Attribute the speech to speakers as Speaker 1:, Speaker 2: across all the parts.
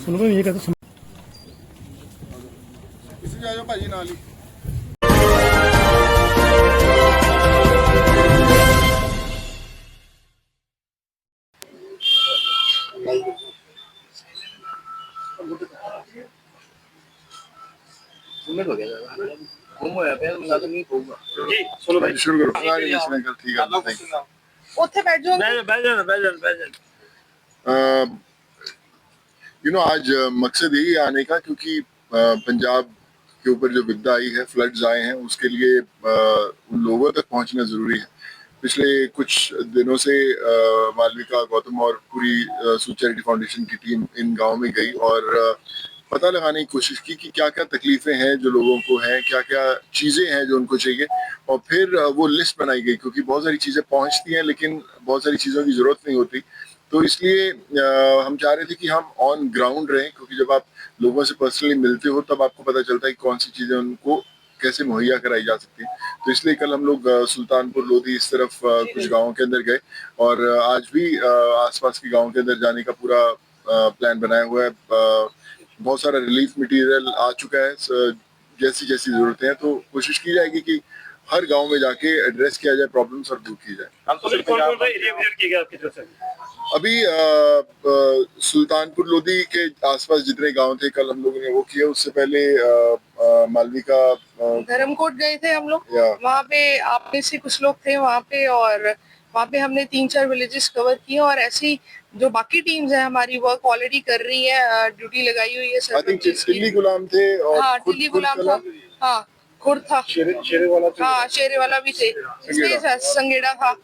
Speaker 1: ਸੁਣੋ ਭਾਈ ਇਹ ਕਹਤਾ
Speaker 2: ਕਿਸੇ ਜਾ ਜਾਓ ਭਾਜੀ ਨਾਲ ਹੀ।
Speaker 3: ਮਿੰਟ ਹੋ ਗਿਆ ਯਾਰ। ਘੁੰਮੋਇਆ ਪਿਆ ਮੈਨੂੰ ਲੱਗਦਾ ਨਹੀਂ ਪਊਗਾ
Speaker 2: ਜੀ। ਸੁਣੋ ਭਾਈ। ਸ਼ੁਰੂ ਕਰੋ। ਆ ਜੀ ਇਸ ਗੱਲ ਠੀਕ ਆ। ਥੈਂਕ ਯੂ
Speaker 4: ਉੱਥੇ ਬੈਠ ਜਾਓ
Speaker 3: बैठ जा बैठ जा बैठ जा बैठ जा
Speaker 2: यू नो आज अ, मकसद यही है आने का क्योंकि अ, पंजाब के ऊपर जो विपदा आई है फ्लड्स आए हैं उसके लिए अ, उन लोगों तक पहुंचना जरूरी है पिछले कुछ दिनों से अ, मालविका गौतम और पूरी सू चैरिटी फाउंडेशन की टीम इन गांव में गई और अ, पता लगाने की कोशिश की कि क्या क्या तकलीफें हैं जो लोगों को हैं क्या क्या चीज़ें हैं जो उनको चाहिए। और फिर वो लिस्ट बनाई गई क्योंकि बहुत सारी चीज़ें पहुँचती हैं लेकिन बहुत सारी चीज़ों की ज़रूरत नहीं होती। तो इसलिए हम चाह रहे थे कि हम ऑन ग्राउंड रहें क्योंकि जब आप लोगों से पर्सनली मिलते हो तब आपको पता चलता है कि कौन सी चीज़ें उनको कैसे मुहैया कराई जा सकती है। तो इसलिए कल हम लोग सुल्तानपुर लोधी इस तरफ़ कुछ गाँवों के अंदर गए और आज भी आसपास के गाँवों के अंदर जाने का पूरा प्लान बनाया हुआ है। बहुत सारा रिलीफ मटेरियल आ चुका है स- जैसी जैसी जरूरतें हैं तो कोशिश की जाएगी कि हर गांव में जाके एड्रेस किया जाए प्रॉब्लम्स और दूर की जाए
Speaker 1: कौन कौन सा एरिया विजिट किया गया आपकी तरफ से
Speaker 2: अभी अ, अ, सुल्तानपुर लोधी के आसपास जितने गांव थे कल हम लोगों ने वो किया उससे पहले अ, अ, मालविका अ,
Speaker 4: धर्मकोट गए थे हम लोग
Speaker 2: या
Speaker 4: वहाँ पे आप में से कुछ लोग थे वहाँ पे और वहाँ पे हमने तीन चार विलेजेस कवर किए और ऐसी जो बाकी टीम्स हैं हमारी वर्क ऑलरेडी कर रही है ड्यूटी लगाई हुई है।
Speaker 2: टिल्ली गुलाम थे और
Speaker 4: हाँ
Speaker 2: खुद- खुद
Speaker 4: गुलाम था। हाँ खुर था।
Speaker 2: शेरे वाला
Speaker 4: हाँ शेरे वाला भी थे। संगेड़ा। था।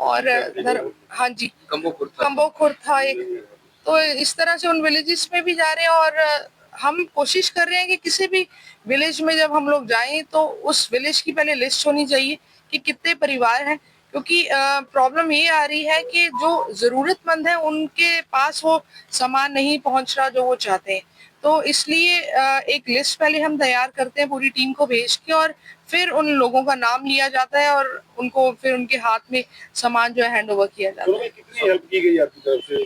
Speaker 4: और धर, हाँ जी।
Speaker 3: कम्बो कुर्ता
Speaker 4: खुर था एक। तो इस तरह से उन विलेजेस में भी जा रहे हैं और हम कोशिश कर रहे हैं कि किसी भी विलेज में जब हम लोग जाएँ तो उस विलेज की पहले लिस्ट होनी चाहिए कि कितने परिवार हैं क्योंकि प्रॉब्लम ये आ रही है कि जो जरूरतमंद है उनके पास वो सामान नहीं पहुँच रहा जो वो चाहते हैं। तो इसलिए एक लिस्ट पहले हम तैयार करते हैं पूरी टीम को भेज के और फिर उन लोगों का नाम लिया जाता है और उनको फिर उनके हाथ में सामान जो है हैंड ओवर किया जाता है।
Speaker 1: कितनी हेल्प की गई आपकी तरफ़ से?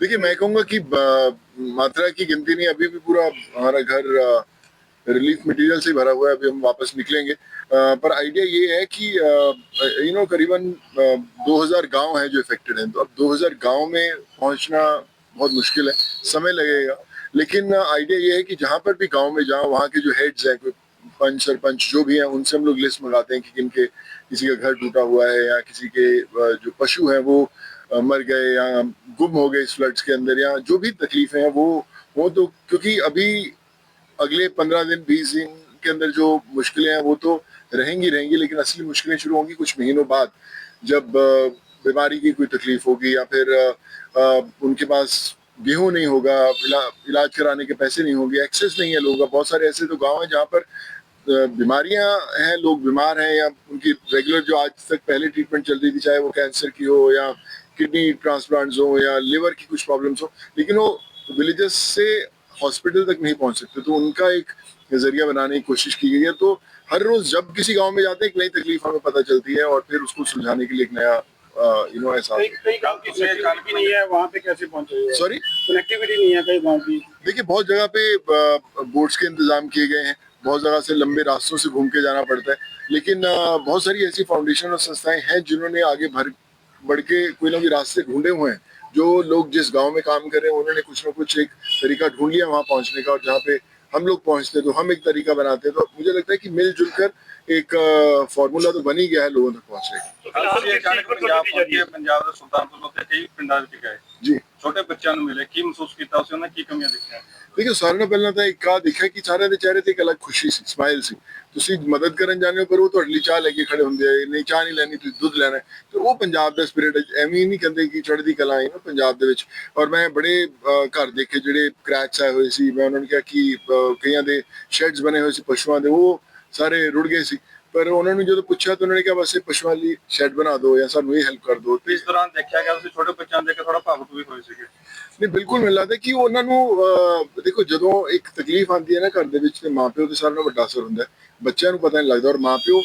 Speaker 2: देखिए मैं कहूँगा कि मात्रा की गिनती नहीं अभी भी पूरा हमारा घर रिलीफ मटेरियल से भरा हुआ है अभी हम वापस निकलेंगे। पर आइडिया ये है कि यू नो करीबन अ, 2000 गांव हैं जो इफेक्टेड हैं तो अब 2000 गांव में पहुंचना बहुत मुश्किल है समय लगेगा लेकिन आइडिया ये है कि जहां पर भी गांव में जाओ वहाँ के जो हेड्स हैं कोई पंच सरपंच जो भी हैं उनसे हम लोग लिस्ट मंगाते हैं कि किनके किसी का घर टूटा हुआ है या किसी के अ, जो पशु हैं वो अ, मर गए या गुम हो गए इस फ्लड्स के अंदर या जो भी तकलीफें हैं वो वो तो क्योंकि अभी अगले पंद्रह दिन बीस दिन के अंदर जो मुश्किलें हैं वो तो रहेंगी रहेंगी लेकिन असली मुश्किलें शुरू होंगी कुछ महीनों बाद जब बीमारी की कोई तकलीफ़ होगी या फिर उनके पास गेहूँ नहीं होगा इला, इलाज कराने के पैसे नहीं होंगे एक्सेस नहीं है लोगों का। बहुत सारे ऐसे तो गाँव हैं जहाँ पर बीमारियाँ हैं लोग बीमार हैं या उनकी रेगुलर जो आज तक पहले ट्रीटमेंट चल रही थी चाहे वो कैंसर की हो या किडनी ट्रांसप्लांट्स हो या लिवर की कुछ प्रॉब्लम्स हो लेकिन वो विलेजेस से हॉस्पिटल तक नहीं पहुँच सकते तो उनका एक ज़रिया बनाने की कोशिश की गई है। तो हर रोज जब किसी गांव में जाते हैं एक नई तकलीफ हमें पता चलती है और फिर उसको सुलझाने के लिए एक नया यू नो एहसास
Speaker 1: कई कई गांव की कनेक्टिविटी नहीं है वहाँ पे कैसे पहुंचे
Speaker 2: सॉरी
Speaker 1: कनेक्टिविटी नहीं है कई गांव की
Speaker 2: देखिए बहुत जगह पे बोट्स के इंतजाम किए गए हैं बहुत जगह से लंबे रास्तों से घूम के जाना पड़ता है लेकिन अ, बहुत सारी ऐसी फाउंडेशन और संस्थाएं हैं जिन्होंने आगे भर बढ़ के कोई ना कोई रास्ते ढूंढे हुए हैं जो लोग जिस गांव में काम कर रहे हैं उन्होंने कुछ ना कुछ एक तरीका ढूंढ लिया वहां पहुंचने का और जहाँ पे हम लोग पहुँचते तो हम एक तरीका बनाते तो मुझे लगता है कि मिलजुल कर एक फॉर्मूला तो बन ही गया है लोगों तक पहुँचने का
Speaker 5: जी। छोटे बच्चों मिले की महसूस किया
Speaker 2: ਦੇਖੋ, ਸਾਰਿਆਂ ਨਾਲੋਂ ਪਹਿਲਾਂ ਤਾਂ ਇੱਕ ਆ ਦੇਖਿਆ ਕਿ ਸਾਰਿਆਂ ਦੇ ਚਿਹਰੇ ਤੇ ਇੱਕ ਅਲੱਗ ਖੁਸ਼ੀ ਸੀ ਸਮਾਈਲ ਸੀ। ਤੁਸੀਂ ਮਦਦ ਕਰਨ ਜਾਂਦੇ ਹੋ, ਪਰ ਉਹ ਤੁਹਾਡੇ ਲਈ ਚਾਹ ਲੈ ਕੇ ਖੜੇ ਹੁੰਦੇ ਆ, ਨਹੀਂ, ਚਾਹ ਨਹੀਂ ਲੈਣੀ, ਤੁਸੀਂ ਦੁੱਧ ਲੈਣਾ ਤੇ ਉਹ ਪੰਜਾਬ ਦਾ ਸਪਿਰਿਟ ਐਵੇਂ ਨਹੀਂ ਕਹਿੰਦੇ ਕਿ ਚੜ੍ਹਦੀ ਕਲਾ ਹੈ ਨਾ ਪੰਜਾਬ ਦੇ ਵਿੱਚ। ਔਰ ਮੈਂ ਬੜੇ ਘਰ ਦੇਖੇ ਜਿਹੜੇ ਕ੍ਰੈਕਸ ਆਏ ਹੋਏ ਸੀ, ਮੈਂ ਉਹਨਾਂ ਨੂੰ ਕਿਹਾ ਕਿ ਕਈਆਂ ਦੇ ਸ਼ੈਡਸ ਬਣੇ ਹੋਏ ਸੀ, ਪਸ਼ੂਆਂ ਦੇ, ਉਹ ਸਾਰੇ ਰੁੜ ਗਏ ਸੀ। ਪਰ ਉਹਨਾਂ ਨੂੰ ਜਦੋਂ ਪੁੱਛਿਆ ਤਾਂ ਉਹਨਾਂ ਨੇ ਕਿਹਾ ਬਸ ਇਹ ਪਸ਼ੂਆਂ ਲਈ ਸ਼ੈੱਡ ਬਣਾ ਦਿਓ ਜਾਂ ਸਾਨੂੰ ਇਹ ਹੈਲਪ ਕਰ ਦਿਓ ਤੇ
Speaker 5: ਇਸ ਦੌਰਾਨ ਦੇਖਿਆ ਗਿਆ ਤੁਸੀਂ ਛੋਟੇ ਬੱਚਿਆਂ ਦੇ ਕੇ ਥੋੜਾ ਭਾਵੁਕ ਵੀ ਹੋਏ ਸੀਗੇ।
Speaker 2: ਨਹੀਂ ਬਿਲਕੁਲ ਮੈਨੂੰ ਲੱਗਦਾ ਕਿ ਉਹਨਾਂ ਨੂੰ ਦੇਖੋ ਜਦੋਂ ਇੱਕ ਤਕਲੀਫ ਆਉਂਦੀ ਹੈ ਨਾ ਘਰ ਦੇ ਵਿੱਚ ਤੇ ਮਾਪਿਓ ਤੇ ਸਾਰਿਆਂ ਨਾਲੋਂ ਵੱਡਾ ਅਸਰ ਹੁੰਦਾ ਬੱਚਿਆਂ ਨੂੰ ਪਤਾ ਨਹੀਂ ਲੱਗਦਾ ਔਰ ਮਾਪਿਓ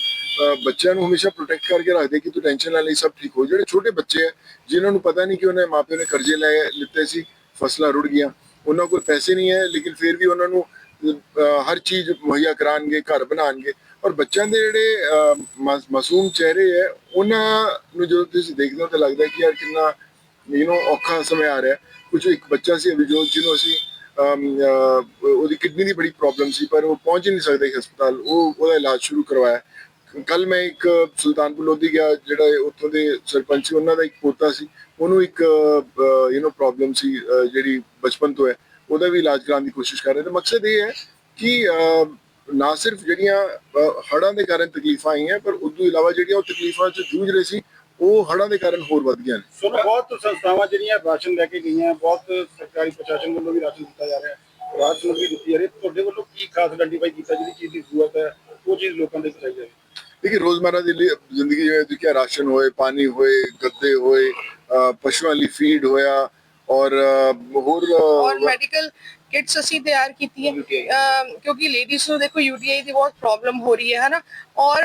Speaker 2: ਬੱਚਿਆਂ ਨੂੰ ਹਮੇਸ਼ਾ ਪ੍ਰੋਟੈਕਟ ਕਰਕੇ ਰੱਖਦੇ ਕਿ ਤੂੰ ਟੈਨਸ਼ਨ ਨਾ ਲਈ ਸਭ ਠੀਕ ਹੋ ਜਿਹੜੇ ਛੋਟੇ ਬੱਚੇ ਹੈ ਜਿਨ੍ਹਾਂ ਨੂੰ ਪਤਾ ਨਹੀਂ ਕਿ ਉਹਨੇ ਮਾਪਿਓ ਨੇ ਕਰਜ਼ੇ ਲੈ ਲਿੱਤੇ ਸੀ ਫਸਲਾਂ ਰੁੜ ਗਈਆਂ ਉਹਨਾਂ ਕੋਲ ਪੈਸੇ ਨਹੀਂ ਹੈ ਲੇਕਿਨ ਫਿਰ ਵੀ ਉਹਨਾਂ ਨੂੰ ਹਰ ਚੀਜ਼ ਮੁਹੱਈਆ ਕਰਾਉਣਗੇ ਘਰ ਬਣਾਉਣਗੇ। ਔਰ ਬੱਚਿਆਂ ਦੇ ਜਿਹੜੇ ਅਹ, ਮਾਸ- ਮਾਸੂਮ ਚਿਹਰੇ ਹੈ ਉਹਨਾਂ ਨੂੰ ਜਦੋਂ ਤੁਸੀਂ ਦੇਖਦੇ ਹੋ ਤਾਂ ਲੱਗਦਾ ਹੈ ਕਿ ਯਾਰ ਕਿੰਨਾ ਯੂ نو ਔਖਾ ਸਮੇਂ ਆ ਰਿਹਾ ਕੁਝ ਇੱਕ ਬੱਚਾ ਸੀ ਅਭਿਜੋਤ ਜਿਹਨੂੰ ਅਸੀਂ ਅਮ, ਅਹ, ਉਹਦੀ ਕਿਡਨੀ ਦੀ ਬੜੀ ਪ੍ਰੋਬਲਮ ਸੀ ਪਰ ਉਹ ਪਹੁੰਚ ਹੀ ਨਹੀਂ ਸਕਦਾ ਸੀ ਹਸਪਤਾਲ ਉਹ ਉਹਦਾ ਇਲਾਜ ਸ਼ੁਰੂ ਕਰਵਾਇਆ ਕੱਲ ਮੈਂ ਇੱਕ ਸੁਲਤਾਨਪੁਰ ਲੋਧੀ ਗਿਆ ਜਿਹੜਾ ਇਹ ਉੱਥੋਂ ਦੇ ਸਰਪੰਚ ਸੀ ਉਹਨਾਂ ਦਾ ਇੱਕ ਪੋਤਾ ਸੀ ਉਹਨੂੰ ਇੱਕ ਯੂ نو ਪ੍ਰੋਬਲਮ ਸੀ ਅਹ, ਜਿਹੜੀ ਬਚਪਨ ਤੋਂ ਹੈ ਉਹਦਾ ਵੀ ਇਲਾਜ ਕਰਾਉਣ ਦੀ ਕੋਸ਼ਿਸ਼ ਕਰ ਰਹੇ ਤੇ ਮਕਸਦ ਇਹ ਹੈ ਕਿ ਅਹ, ਨਾ ਸਿਰਫ ਜਿਹੜੀਆਂ ਹੜਾਂ ਦੇ ਕਾਰਨ ਤਕਲੀਫਾਂ ਆਈਆਂ ਪਰ ਉਸ ਤੋਂ ਇਲਾਵਾ ਜਿਹੜੀਆਂ ਉਹ ਤਕਲੀਫਾਂ 'ਚ ਜੂਝ ਰਹੇ ਸੀ ਉਹ ਹੜਾਂ ਦੇ ਕਾਰਨ ਹੋਰ ਵਧ ਗਈਆਂ
Speaker 1: ਸੋ ਬਹੁਤ ਸੰਸਥਾਵਾਂ ਜਿਹੜੀਆਂ ਰਾਸ਼ਨ ਲੈ ਕੇ ਗਈਆਂ ਬਹੁਤ ਸਰਕਾਰੀ ਪ੍ਰਸ਼ਾਸਨ ਵੱਲੋਂ ਵੀ ਰਾਸ਼ਨ ਦਿੱਤਾ ਜਾ ਰਿਹਾ ਰਾਸ਼ਨ ਵੀ ਦਿੱਤੀ ਜਾ ਰਹੀ ਤੁਹਾਡੇ ਵੱਲੋਂ ਕੀ ਖਾਸ ਆਇਡੈਂਟੀਫਾਈ ਕੀਤਾ ਜਿਹੜੀ ਚੀਜ਼ ਦੀ ਜ਼ਰੂਰਤ ਹੈ ਉਹ ਚੀਜ਼ ਲੋਕਾਂ ਦੇ ਪਹੁੰਚਾਈ ਜਾਵੇ?
Speaker 2: ਦੇਖੀ ਰੋਜ਼ਮਰਰਾ ਦੀ ਜ਼ਿੰਦਗੀ ਜਿਵੇਂ ਤੁਸੀਂ ਕਿਹਾ ਰਾਸ਼ਨ ਹੋਏ ਪਾਣੀ ਹੋਏ ਗੱਦੇ ਹੋਏ ਪਸ਼ੂਆਂ ਲਈ ਫੀਡ ਹੋਇਆ ਔਰ ਹੋਰ
Speaker 4: ਔਰ ਮੈਡੀਕਲ ਕਿਟਸ ਅਸੀਂ ਤਿਆਰ ਕੀਤੀ ਹੈ ਕਿਉਂਕਿ ਲੇਡੀਜ਼ ਨੂੰ ਦੇਖੋ ਯੂਟੀਆਈ ਦੀ ਬਹੁਤ ਪ੍ਰੋਬਲਮ ਹੋ ਰਹੀ ਹੈ, ਹਨਾ? ਔਰ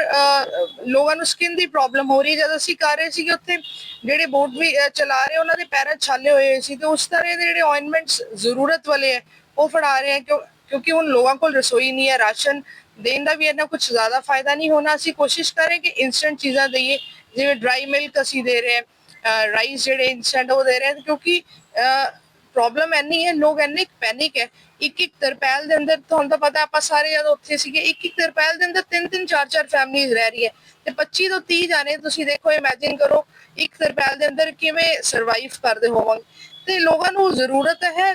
Speaker 4: ਲੋਕਾਂ ਨੂੰ ਸਕਿਨ ਦੀ ਪ੍ਰੋਬਲਮ ਹੋ ਰਹੀ ਹੈ। ਜਦ ਅਸੀਂ ਕਰ ਰਹੇ ਸੀਗੇ ਉੱਥੇ, ਜਿਹੜੇ ਬੋਟ ਵੀ ਚਲਾ ਰਹੇ, ਉਹਨਾਂ ਦੇ ਪੈਰਾਂ ਛਾਲੇ ਹੋਏ ਸੀ, ਤੇ ਉਸ ਤਰ੍ਹਾਂ ਦੇ ਜਿਹੜੇ ਆਇਨਮੈਂਟਸ ਜ਼ਰੂਰਤ ਵਾਲੇ ਹੈ, ਉਹ ਫੜਾ ਰਹੇ ਹੈ। ਕਿਉਂਕਿ ਹੁਣ ਲੋਕਾਂ ਕੋਲ ਰਸੋਈ ਨਹੀਂ ਹੈ, ਰਾਸ਼ਨ ਦੇਣ ਦਾ ਵੀ ਇਹਨਾਂ ਕੁਝ ਜ਼ਿਆਦਾ ਫਾਇਦਾ ਨਹੀਂ ਹੋਣਾ। ਅਸੀਂ ਕੋਸ਼ਿਸ਼ ਕਰੇ ਕਿ ਇਨਸਟੈਂਟ ਚੀਜ਼ਾਂ ਦਈਏ, ਜਿਵੇਂ ਡਰਾਈ ਮਿਲਕ ਅਸੀਂ ਦੇ ਰਹੇ ਹਾਂ ਰਾਈਸ ਜਿਹੜੇ ਇਨਸਟੈਂਟ ਉਹ ਦੇ ਰਹੇ ਹਾਂ, ਕਿਉਂਕਿ ਪ੍ਰੋਬਲਮ ਐਨੀ ਹੈ, ਲੋਕ ਐਨੇ ਪੈਨਿਕ ਹੈ। ਇੱਕ ਇੱਕ ਤਰਪੈਲ ਦੇ ਅੰਦਰ ਤੁਹਾਨੂੰ ਤਾਂ ਪਤਾ ਆਪਾਂ ਸਾਰੇ ਜਦੋਂ ਉੱਥੇ ਸੀਗੇ, ਇੱਕ ਇੱਕ ਤਰਪੈਲ ਦੇ ਅੰਦਰ ਤਿੰਨ ਤਿੰਨ ਚਾਰ ਚਾਰ ਫੈਮਲੀਜ਼ ਰਹਿ ਰਹੀ ਹੈ। ਤੇ 25 ਤੋਂ 30 ਜਾਣੇ ਤੁਸੀਂ ਦੇਖੋ ਇਮੇਜਿਨ ਕਰੋ, ਇੱਕ ਤਰਪੈਲ ਦੇ ਅੰਦਰ ਕਿਵੇਂ ਸਰਵਾਈਵ ਕਰਦੇ ਹੋਵਾਂਗੇ। ਤੇ ਲੋਕਾਂ ਨੂੰ ਜ਼ਰੂਰਤ ਹੈ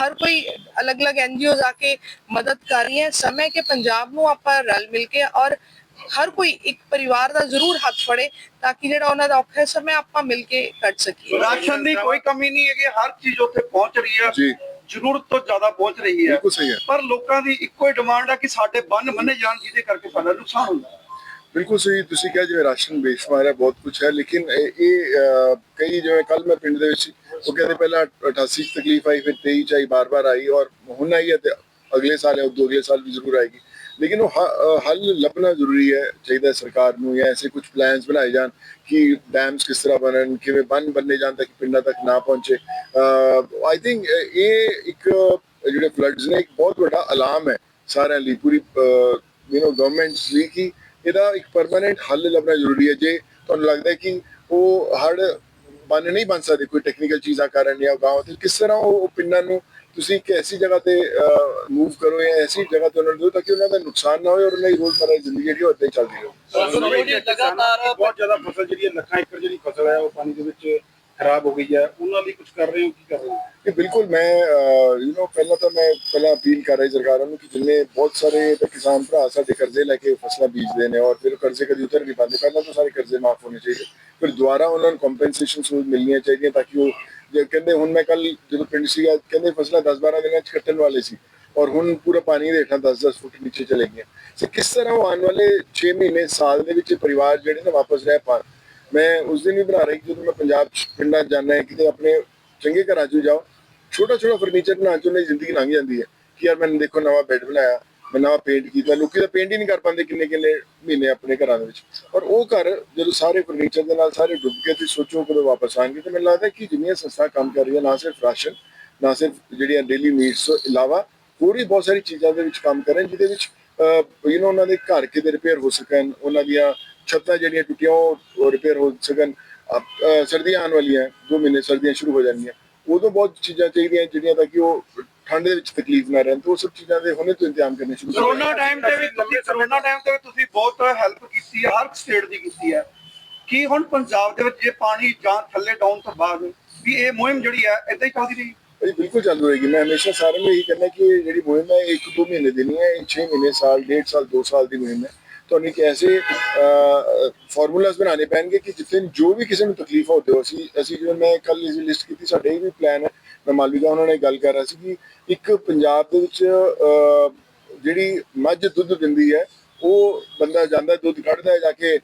Speaker 4: ਹਰ ਕੋਈ ਅਲੱਗ-ਅਲੱਗ ਐਨਜੀਓਜ਼ ਆ ਕੇ ਮਦਦ ਕਰ ਰਹੀ ਹੈ ਸਮੇਂ ਕਿ ਪੰਜਾਬ ਨੂੰ ਆਪਾਂ ਰਲ ਮਿਲ ਕੇ ਔਰ ਹਰ ਕੋਈ ਇੱਕ ਪਰਿਵਾਰ ਦਾ ਜ਼ਰੂਰ ਹੱਥ ਫੜੇ ਤਾਂ ਕਿ ਜਿਹੜਾ ਉਹਨਾਂ ਦਾ ਔਖਾ ਸਮਾਂ ਆਪਾਂ ਮਿਲ ਕੇ ਕੱਢ ਸਕੀਏ।
Speaker 6: ਰਾਸ਼ਨ ਦੀ ਕੋਈ ਕਮੀ ਨਹੀਂ ਹੈਗੀ ਹਰ ਚੀਜ਼ ਉੱਥੇ ਪਹੁੰਚ ਰਹੀ ਹੈ
Speaker 2: ਜੀ।
Speaker 6: ਜ਼ਰੂਰਤ ਤੋਂ ਜ਼ਿਆਦਾ ਪਹੁੰਚ ਰਹੀ ਹੈ
Speaker 2: ਬਿਲਕੁਲ ਸਹੀ ਹੈ।
Speaker 6: ਪਰ ਲੋਕਾਂ ਦੀ ਇੱਕੋ ਹੀ ਡਿਮਾਂਡ ਹੈ ਕਿ ਸਾਡੇ ਬੰਨ ਮੰਨੇ ਜਾਣ ਜਿਹਦੇ ਕਰਕੇ ਸਾਡਾ ਨੁਕਸਾਨ ਹੁੰਦਾ। ਹੈ।
Speaker 2: ਬਿਲਕੁਲ ਸਹੀ ਤੁਸੀਂ ਕਿਹਾ ਜਿਵੇਂ ਰਾਸ਼ਨ ਬੇਸ਼ੁਮਾਰ ਹੈ ਬਹੁਤ ਕੁਝ ਹੈ ਲੇਕਿਨ ਇਹ ਕਈ ਜਿਵੇਂ ਕੱਲ ਮੈਂ ਪਿੰਡ ਦੇ ਵਿੱਚ ਸੀ, ਉਹ ਕਹਿੰਦੇ ਪਹਿਲਾਂ 88 ਚ ਤਕਲੀਫ ਆਈ ਫਿਰ 23 ਚ ਆਈ ਬਾਰ-ਬਾਰ ਆਈ ਔਰ ਹੁਣ ਆਈ ਹੈ ਤੇ ਅਗਲੇ ਸਾਲ ਹੈ ਉਹ ਅਗਲੇ ਸਾਲ ਵੀ ਜ਼ਰੂਰ ਆਏਗੀ। ਲੇਕਿਨ ਉਹ ਹੱਲ ਲੱਭਣਾ ਜ਼ਰੂਰੀ ਹੈ, ਚਾਹੀਦਾ ਸਰਕਾਰ ਨੂੰ ਜਾਂ ਐਸੇ ਕੁਝ ਪਲਾਨਸ ਬਣਾਏ ਜਾਣ ਕਿ ਡੈਮਸ ਕਿਸ ਤਰ੍ਹਾਂ ਬਣਨ, ਕਿਵੇਂ ਬੰਨ ਬੰਨੇ ਜਾਣ ਤਾਂ ਕਿ ਪਿੰਡਾਂ ਤੱਕ ਨਾ ਪਹੁੰਚੇ। ਆਈ ਥਿੰਕ ਇਹ ਇੱਕ ਜਿਹੜੇ ਫਲੱਡਸ ਨੇ, ਇੱਕ ਬਹੁਤ ਵੱਡਾ ਅਲਾਰਮ ਹੈ ਸਾਰਿਆਂ ਲਈ, ਪੂਰੀ ਯੂ نو ਗਵਰਨਮੈਂਟਸ ਲਈ ਕਿ ਇਹਦਾ ਇੱਕ ਪਰਮਾਨੈਂਟ ਹੱਲ ਲੱਭਣਾ ਜ਼ਰੂਰੀ ਹੈ। ਜੇ ਤੁਹਾਨੂੰ ਲੱਗਦਾ ਹੈ ਕਿ ਉਹ ਹੜ ਬਣ ਨਹੀਂ ਬਣ ਸਕਦੇ, ਕੋਈ ਟੈਕਨੀਕਲ ਚੀਜ਼ਾਂ ਕਾਰਨ ਜਾਂ ਗਾਂਵ ਤੇ, ਕਿਸ ਤਰ੍ਹਾਂ ਉਹ ਪਿੰਡਾਂ ਨੂੰ ਤੁਸੀਂ ਇੱਕ ਐਸੀ ਜਗ੍ਹਾ ਤੇ ਮੂਵ ਕਰੋ ਜਾਂ ਐਸੀ ਜਗ੍ਹਾ ਤੇ ਉਹਨਾਂ ਨੂੰ ਦਿਓ ਤਾਂ ਕਿ ਉਹਨਾਂ ਦਾ ਨੁਕਸਾਨ ਨਾ ਹੋਏ ਔਰ ਉਹਨਾਂ ਦੀ ਰੋਜ਼ਮਰਰਾ ਦੀ ਜ਼ਿੰਦਗੀ ਜਿਹੜੀ ਉਹ ਏਦਾਂ ਹੀ ਚੱਲਦੀ ਰਹੇ।
Speaker 1: ਲਗਾਤਾਰ ਬਹੁਤ ਜ਼ਿਆਦਾ ਫਸਲ ਜਿਹੜੀ ਹੈ ਲੱਖਾਂ ਏਕੜ ਜਿਹੜੀ ਫਸਲ ਹੈ ਉਹ ਪਾਣੀ ਦੇ ਵਿੱਚ ਖਰਾਬ ਹੋ ਗਈ ਹੈ। ਉਹਨਾਂ ਲਈ ਕੁਝ ਕਰ ਰਹੇ ਹੋ ਕੀ ਕਰ ਰਹੇ ਹੋ?
Speaker 2: ਕਿ ਬਿਲਕੁਲ ਮੈਂ ਯੂ نو ਪਹਿਲਾਂ ਤਾਂ ਮੈਂ ਪਹਿਲਾਂ ਅਪੀਲ ਕਰ ਰਹੀ ਸਰਕਾਰਾਂ ਨੂੰ ਕਿ ਜਿੰਨੇ ਬਹੁਤ ਸਾਰੇ ਕਿਸਾਨ ਭਰਾ ਸਾਡੇ ਕਰਜ਼ੇ ਲੈ ਕੇ ਫਸਲਾਂ ਬੀਜਦੇ ਨੇ ਔਰ ਫਿਰ ਕਰਜ਼ੇ ਕਦੀ ਉਤਰ ਨਹੀਂ ਪਾਉਂਦੇ ਪਹਿਲਾਂ ਤਾਂ ਸਾਰੇ ਕਰਜ਼ੇ ਮਾਫ ਹੋਣੇ ਚਾਹੀਦੇ। ਫਿਰ ਦੁਬਾਰਾ ਉਹਨਾਂ ਨੂੰ ਕੰਪਨਸੇਸ਼ਨਸ ਮਿਲਣੀਆਂ ਚਾਹੀਦੀਆਂ ਤਾਂ ਕਿ ਉਹ ਜੇ ਕਹਿੰਦੇ ਹੁਣ ਮੈਂ ਕੱਲ ਜਦੋਂ ਪਿੰਡ ਸੀਗਾ, ਕਹਿੰਦੇ ਫਸਲਾਂ 10-12 ਦਿਨਾਂ ਚ ਕੱਟਣ ਵਾਲੇ ਸੀ ਔਰ ਹੁਣ ਪੂਰਾ ਪਾਣੀ ਦੇ ਹੇਠਾਂ 10-10 ਫੁੱਟ ਨੀਚੇ ਚਲੇ ਗਈਆਂ। ਸੋ ਕਿਸ ਤਰ੍ਹਾਂ ਉਹ ਆਉਣ ਵਾਲੇ 6 ਮਹੀਨੇ, ਸਾਲ ਦੇ ਵਿੱਚ ਪਰਿਵਾਰ ਜਿਹੜੇ ਨੇ ਵਾਪਸ ਰਹਿ ਪਾਣ? ਮੈਂ ਉਸ ਦਿਨ ਵੀ ਬਣਾ ਰਹੀ ਜਦੋਂ ਮੈਂ ਪੰਜਾਬ ਚ ਪਿੰਡਾਂ 'ਚ ਜਾਂਦਾ ਹੈ, ਕਿਤੇ ਆਪਣੇ ਚੰਗੇ ਘਰਾਂ 'ਚ ਜਾਓ ਛੋਟਾ ਛੋਟਾ ਫਰਨੀਚਰ ਬਣਾਉਣ ਚ ਉਹਨਾਂ ਦੀ ਜ਼ਿੰਦਗੀ ਲੰਘ ਜਾਂਦੀ ਹੈ ਕਿ ਯਾਰ ਮੈंने ਦੇਖੋ ਨਵਾਂ ਬੈੱਡ ਬਣਾਇਆ ਬਿਨਾਂ ਪੇਂਟ ਕੀਤਾ, ਲੋਕੀ ਤਾਂ ਪੇਂਟ ਹੀ ਨਹੀਂ ਕਰ ਪਾਉਂਦੇ ਕਿੰਨੇ ਕਿੰਨੇ ਮਹੀਨੇ ਆਪਣੇ ਘਰਾਂ ਦੇ ਵਿੱਚ। ਔਰ ਉਹ ਘਰ ਜਦੋਂ ਸਾਰੇ ਫਰਨੀਚਰ ਦੇ ਨਾਲ ਸਾਰੇ ਡੁੱਬ ਗਏ ਤੇ ਸੋਚੋ ਕਦੋਂ ਵਾਪਸ ਆਣਗੇ ਤੇ ਮੈਨੂੰ ਲੱਗਦਾ ਕਿ ਜਿੰਨੀਆਂ ਸੰਸਥਾ ਕੰਮ ਕਰ ਰਹੀਆਂ, ਨਾ ਸਿਰਫ ਰਾਸ਼ਨ, ਨਾ ਸਿਰਫ ਜਿਹੜੀਆਂ ਡੇਲੀ ਨੀਡਸ ਤੋਂ ਇਲਾਵਾ ਹੋਰ ਵੀ ਬਹੁਤ ਸਾਰੀ ਚੀਜ਼ਾਂ ਦੇ ਵਿੱਚ ਕੰਮ ਕਰਨ ਜਿਹਦੇ ਵਿੱਚ ਯੂ نو ਉਹਨਾਂ ਦੇ ਘਰ ਕਿਤੇ ਰਿਪੇਅਰ ਹੋ ਸਕਣ, ਉਹਨਾਂ ਦੀਆਂ ਛੱਤਾਂ ਜਿਹੜੀਆਂ ਟੁੱਟੀਆਂ ਉਹ ਰਿਪੇਅਰ ਹੋ ਸਕਣ। ਸਰਦੀਆਂ ਆਉਣ ਵਾਲੀਆਂ, ਦੋ ਮਹੀਨੇ ਸਰਦੀਆਂ ਸ਼ੁਰੂ ਹੋ ਜਾਣਗੀਆਂ ਉਦੋਂ ਬਹੁਤ ਚੀਜ਼ਾਂ ਚਾਹੀਦੀਆਂ ਜਿਹੜੀਆਂ ਤਾਂ ਕਿ ਉਹ ਠੰਡ ਦੇ ਵਿੱਚ ਤਕਲੀਫ ਨਾ ਰਹਿਣ ਤੇ ਉਹ ਸਭ ਚੀਜ਼ਾਂ ਦੇ ਹੁਣੇ ਤੋਂ ਇੰਤਜ਼ਾਮ ਕਰਨੇ ਸ਼ੁਰੂ ਕਰੋ
Speaker 6: ਕਰੋਨਾ ਟਾਈਮ ਤੇ ਵੀ ਤੁਸੀਂ ਕਰੋਨਾ ਟਾਈਮ ਤੇ ਵੀ ਤੁਸੀਂ ਬਹੁਤ ਹੈਲਪ ਕੀਤੀ ਹੈ ਹਰ ਸਟੇਟ ਦੀ ਕੀਤੀ ਹੈ। ਕੀ ਹੁਣ ਪੰਜਾਬ ਦੇ ਵਿੱਚ ਜੇ ਪਾਣੀ ਜਾਂ ਥੱਲੇ ਡਾਊਨ ਤੋਂ ਬਾਅਦ ਵੀ ਇਹ ਮੁਹਿੰਮ ਜਿਹੜੀ ਹੈ ਇਦਾਂ ਹੀ ਚੱਲਦੀ ਰਹੀ
Speaker 2: ਇਹ ਬਿਲਕੁਲ ਚਾਲੂ ਰਹੇਗੀ। ਮੈਂ ਹਮੇਸ਼ਾ ਸਾਰਿਆਂ ਨੂੰ ਇਹੀ ਕਹਿੰਦਾ ਕਿ ਇਹ ਜਿਹੜੀ ਮੁਹਿੰਮ ਹੈ ਇੱਕ ਦੋ ਮਹੀਨੇ ਦੀ ਨਹੀਂ ਹੈ ਇਹ 6 ਮਹੀਨੇ ਸਾਲ ਡੇਢ ਸਾਲ 2 ਸਾਲ ਦੀ ਮੁਹਿੰਮ ਹੈ। ਤੁਹਾਨੂੰ ਇੱਕ ਐਸੇ ਫਾਰਮੂਲਾਸ ਬਣਾਉਣੇ ਪੈਣਗੇ ਕਿ ਜਿੱਥੇ ਜੋ ਵੀ ਕਿਸੇ ਨੂੰ ਤਕਲੀਫ ਹੋਵੇ ਹੋ ਅਸੀਂ ਅਸੀਂ ਜਿਵੇਂ ਮੈਂ ਕੱਲ ਇਸ ਲਿਸਟ ਕੀਤੀ ਸਾਡੇ ਵੀ ਪਲਾਨ ਹੈ ਮੈਂ ਮਾਲਵਿਕਾ ਉਹਨਾਂ ਨਾਲ ਗੱਲ ਕਰ ਰਿਹਾ ਸੀ ਕਿ ਇੱਕ ਪੰਜਾਬ ਦੇ ਵਿੱਚ ਜਿਹੜੀ ਮੱਝ ਦੁੱਧ ਦਿੰਦੀ ਹੈ, ਉਹ ਬੰਦਾ ਜਾਂਦਾ, ਦੁੱਧ ਕੱਢਦਾ ਹੈ ਜਾ ਕੇ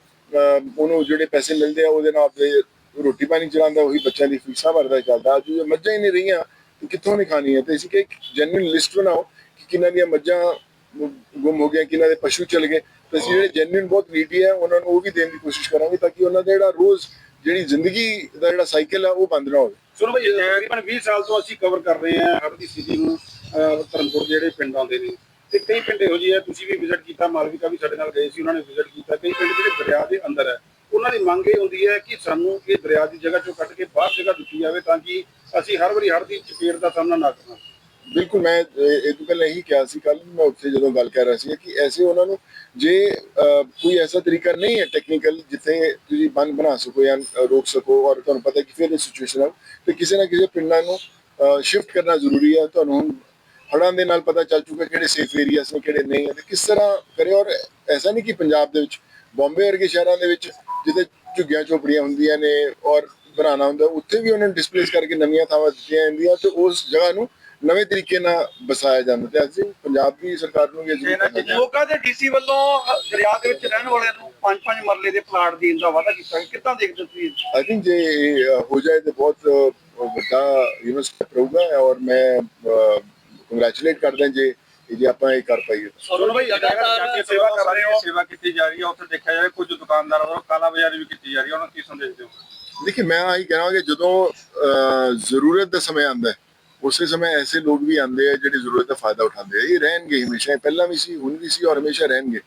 Speaker 2: ਉਹਨੂੰ ਜਿਹੜੇ ਪੈਸੇ ਮਿਲਦੇ ਆ, ਉਹਦੇ ਨਾਲ ਆਪਣੇ ਰੋਟੀ ਪਾਣੀ ਚਲਾਉਂਦਾ, ਉਹੀ ਬੱਚਿਆਂ ਦੀ ਫੀਸਾਂ ਭਰਦਾ ਚੱਲਦਾ। ਅੱਜ ਜੇ ਮੱਝਾਂ ਹੀ ਨਹੀਂ ਰਹੀਆਂ ਕਿੱਥੋਂ ਨਹੀਂ ਖਾਣੀ ਹੈ? ਤੇ ਅਸੀਂ ਕਿ ਜੈਨੂਇਨ ਲਿਸਟ ਬਣਾਓ ਕਿ ਕਿਹਨਾਂ ਦੀਆਂ ਮੱਝਾਂ ਗੁੰਮ ਹੋ ਗਈਆਂ, ਕਿਹਨਾਂ ਦੇ ਪਸ਼ੂ ਚਲ ਗਏ। ਤੇ ਅਸੀਂ ਜਿਹੜੇ ਜੈਨੂਇਨ ਬਹੁਤ ਨੀਡੀ ਹੈ, ਉਹਨਾਂ ਨੂੰ ਉਹ ਵੀ ਦੇਣ ਦੀ ਕੋਸ਼ਿਸ਼ ਕਰਾਂਗੇ ਤਾਂ ਕਿ ਉਹਨਾਂ ਦਾ ਜਿਹੜਾ ਰੋਜ਼ ਜਿਹੜੀ ਜ਼ਿੰਦਗੀ ਦਾ ਜਿਹੜਾ ਸਾਈਕਲ ਹੈ ਉਹ ਬੰਦ ਨਾ ਹੋਵੇ।
Speaker 1: ਸੁਣੋ ਭਾਈ ਤਕਰੀਬਨ 20 ਸਾਲ ਤੋਂ ਅਸੀਂ ਕਵਰ ਕਰ ਰਹੇ ਹਾਂ ਹੜ੍ਹ ਦੀ ਸਥਿਤੀ ਨੂੰ ਅਹ, ਧਰਮਪੁਰ ਦੇ ਜਿਹੜੇ ਪਿੰਡ ਆਉਂਦੇ ਨੇ। ਤੇ ਕਈ ਪਿੰਡ ਇਹੋ ਜਿਹੇ ਆ ਤੁਸੀਂ ਵੀ ਵਿਜ਼ਿਟ ਕੀਤਾ ਮਾਲਵਿਕਾ ਵੀ ਸਾਡੇ ਨਾਲ ਗਏ ਸੀ ਉਹਨਾਂ ਨੇ ਵਿਜ਼ਿਟ ਕੀਤਾ। ਕਈ ਪਿੰਡ ਜਿਹੜੇ ਦਰਿਆ ਦੇ ਅੰਦਰ ਹੈ ਉਹਨਾਂ ਦੀ ਮੰਗ ਇਹ ਹੁੰਦੀ ਹੈ ਕਿ ਸਾਨੂੰ ਇਹ ਦਰਿਆ ਦੀ ਜਗ੍ਹਾ ਚੋਂ ਕੱਟ ਕੇ ਬਾਹਰ ਜਗ੍ਹਾ ਦਿੱਤੀ ਜਾਵੇ ਤਾਂ ਕਿ ਅਸੀਂ ਹਰ ਵਾਰੀ ਹਰ ਦੀ ਚਪੇੜ ਦਾ ਸਾਹਮਣਾ ਨਾ ਕਰਨਾ
Speaker 2: ਬਿਲਕੁਲ, ਮੈਂ ਇਹ ਇਹ ਤੋਂ ਪਹਿਲਾਂ ਇਹੀ ਕਿਹਾ ਸੀ ਕੱਲ ਮੈਂ ਉੱਥੇ ਜਦੋਂ ਗੱਲ ਕਰ ਰਿਹਾ ਸੀ ਕਿ ਐਸੇ ਉਹਨਾਂ ਨੂੰ ਜੇ ਕੋਈ ਐਸਾ ਤਰੀਕਾ ਨਹੀਂ ਹੈ ਟੈਕਨੀਕਲ ਜਿੱਥੇ ਤੁਸੀਂ ਬੰਨ ਬਣਾ ਸਕੋ ਜਾਂ ਰੋਕ ਸਕੋ ਔਰ ਤੁਹਾਨੂੰ ਪਤਾ ਕਿ ਫਿਰ ਇਹ ਸਿਚੁਏਸ਼ਨ ਆ, ਤੇ ਕਿਸੇ ਨਾ ਕਿਸੇ ਪਿੰਡਾਂ ਨੂੰ ਸ਼ਿਫਟ ਕਰਨਾ ਜ਼ਰੂਰੀ ਹੈ, ਤੁਹਾਨੂੰ ਹੁਣ ਹੜ੍ਹਾਂ ਦੇ ਨਾਲ ਪਤਾ ਚੱਲ ਚੁੱਕਾ ਕਿਹੜੇ ਸੇਫ ਏਰੀਆਸ ਨੇ, ਕਿਹੜੇ ਨਹੀਂ ਹੈ, ਤੇ ਕਿਸ ਤਰ੍ਹਾਂ ਕਰੇ ਔਰ ਐਸਾ ਨਹੀਂ ਕਿ ਪੰਜਾਬ ਦੇ ਵਿੱਚ ਬੰਬੇ ਵਰਗੇ ਸ਼ਹਿਰਾਂ ਦੇ ਵਿੱਚ ਜਿੱਥੇ ਝੁੱਗੀਆਂ ਝੋਪੜੀਆਂ ਹੁੰਦੀਆਂ ਨੇ ਔਰ ਬਣਾਉਣਾ ਹੁੰਦਾ, ਉੱਥੇ ਵੀ ਉਹਨਾਂ ਨੂੰ ਡਿਸਪਲੇਸ ਕਰਕੇ ਨਵੀਆਂ ਥਾਵਾਂ ਦਿੱਤੀਆਂ ਜਾਂਦੀਆਂ ਤੇ ਉਸ ਜਗ੍ਹਾ ਨੂੰ ਨਵੇਂ ਤਰੀਕੇ ਨਾਲ ਵਸਾਇਆ ਜਾਂਦਾ ਤੇ ਅਸੀਂ ਪੰਜਾਬ ਸਰਕਾਰ ਨੂੰ ਵੀ ਅਜੀਬ
Speaker 6: ਮੋਗਾ ਦੇ ਡੀਸੀ ਵੱਲੋਂ ਦਰਿਆ ਦੇ ਵਿੱਚ ਰਹਿਣ ਵਾਲਿਆਂ ਨੂੰ ਪੰਜ ਪੰਜ ਮਰਲੇ ਦੇ ਪਲਾਟ ਦੇਣ ਦਾ ਵਾਅਦਾ ਕੀਤਾ। ਕਿੱਦਾਂ ਦੇਖਦੇ ਤੁਸੀਂ
Speaker 2: ਆਈ ਥਿੰਕ ਜੇ ਹੋ ਜਾਏ ਤੇ ਬਹੁਤ ਵੱਡਾ ਯੂ ਸਟੈਪ ਰਹੂਗਾ ਔਰ ਮੈਂ ਕੰਗ੍ਰੈਚੁਲੇਟ ਕਰਦਾ ਜੇ ਜੇ ਆਪਾਂ ਇਹ ਕਰ ਪਾਈਏ।
Speaker 1: ਸਰਵਨ ਭਾਈ ਲਗਾਤਾਰ ਸੇਵਾ ਕਰ ਰਹੇ ਹੋ।
Speaker 5: ਸੇਵਾ ਕੀਤੀ ਜਾ ਰਹੀ ਹੈ ਉੱਥੇ ਦੇਖਿਆ ਜਾਵੇ ਕੁਝ ਦੁਕਾਨਦਾਰਾਂ ਵੱਲੋਂ ਕਾਲਾ ਬਾਜ਼ਾਰੀ ਵੀ ਕੀਤੀ ਜਾ ਰਹੀ ਹੈ ਉਹਨਾਂ ਕੀ ਸੰਦੇਸ਼ ਦਿਓ
Speaker 2: ਦੇਖੀ ਮੈਂ ਆਹੀ ਕਹਿਣਾ ਜਦੋਂ ਜ਼ਰੂਰਤ ਦਾ ਸਮਾਂ ਆਉਂਦਾ ਹੈ ਉਸੇ ਸਮੇਂ ਐਸੇ ਲੋਕ ਵੀ ਆਉਂਦੇ ਆ ਜਿਹੜੇ ਜ਼ਰੂਰਤ ਦਾ ਫਾਇਦਾ ਉਠਾਉਂਦੇ ਆ। ਇਹ ਰਹਿਣਗੇ ਹਮੇਸ਼ਾ, ਇਹ ਪਹਿਲਾਂ ਵੀ ਸੀ, ਹੁਣ ਵੀ ਸੀ ਔਰ ਹਮੇਸ਼ਾ ਰਹਿਣਗੇ।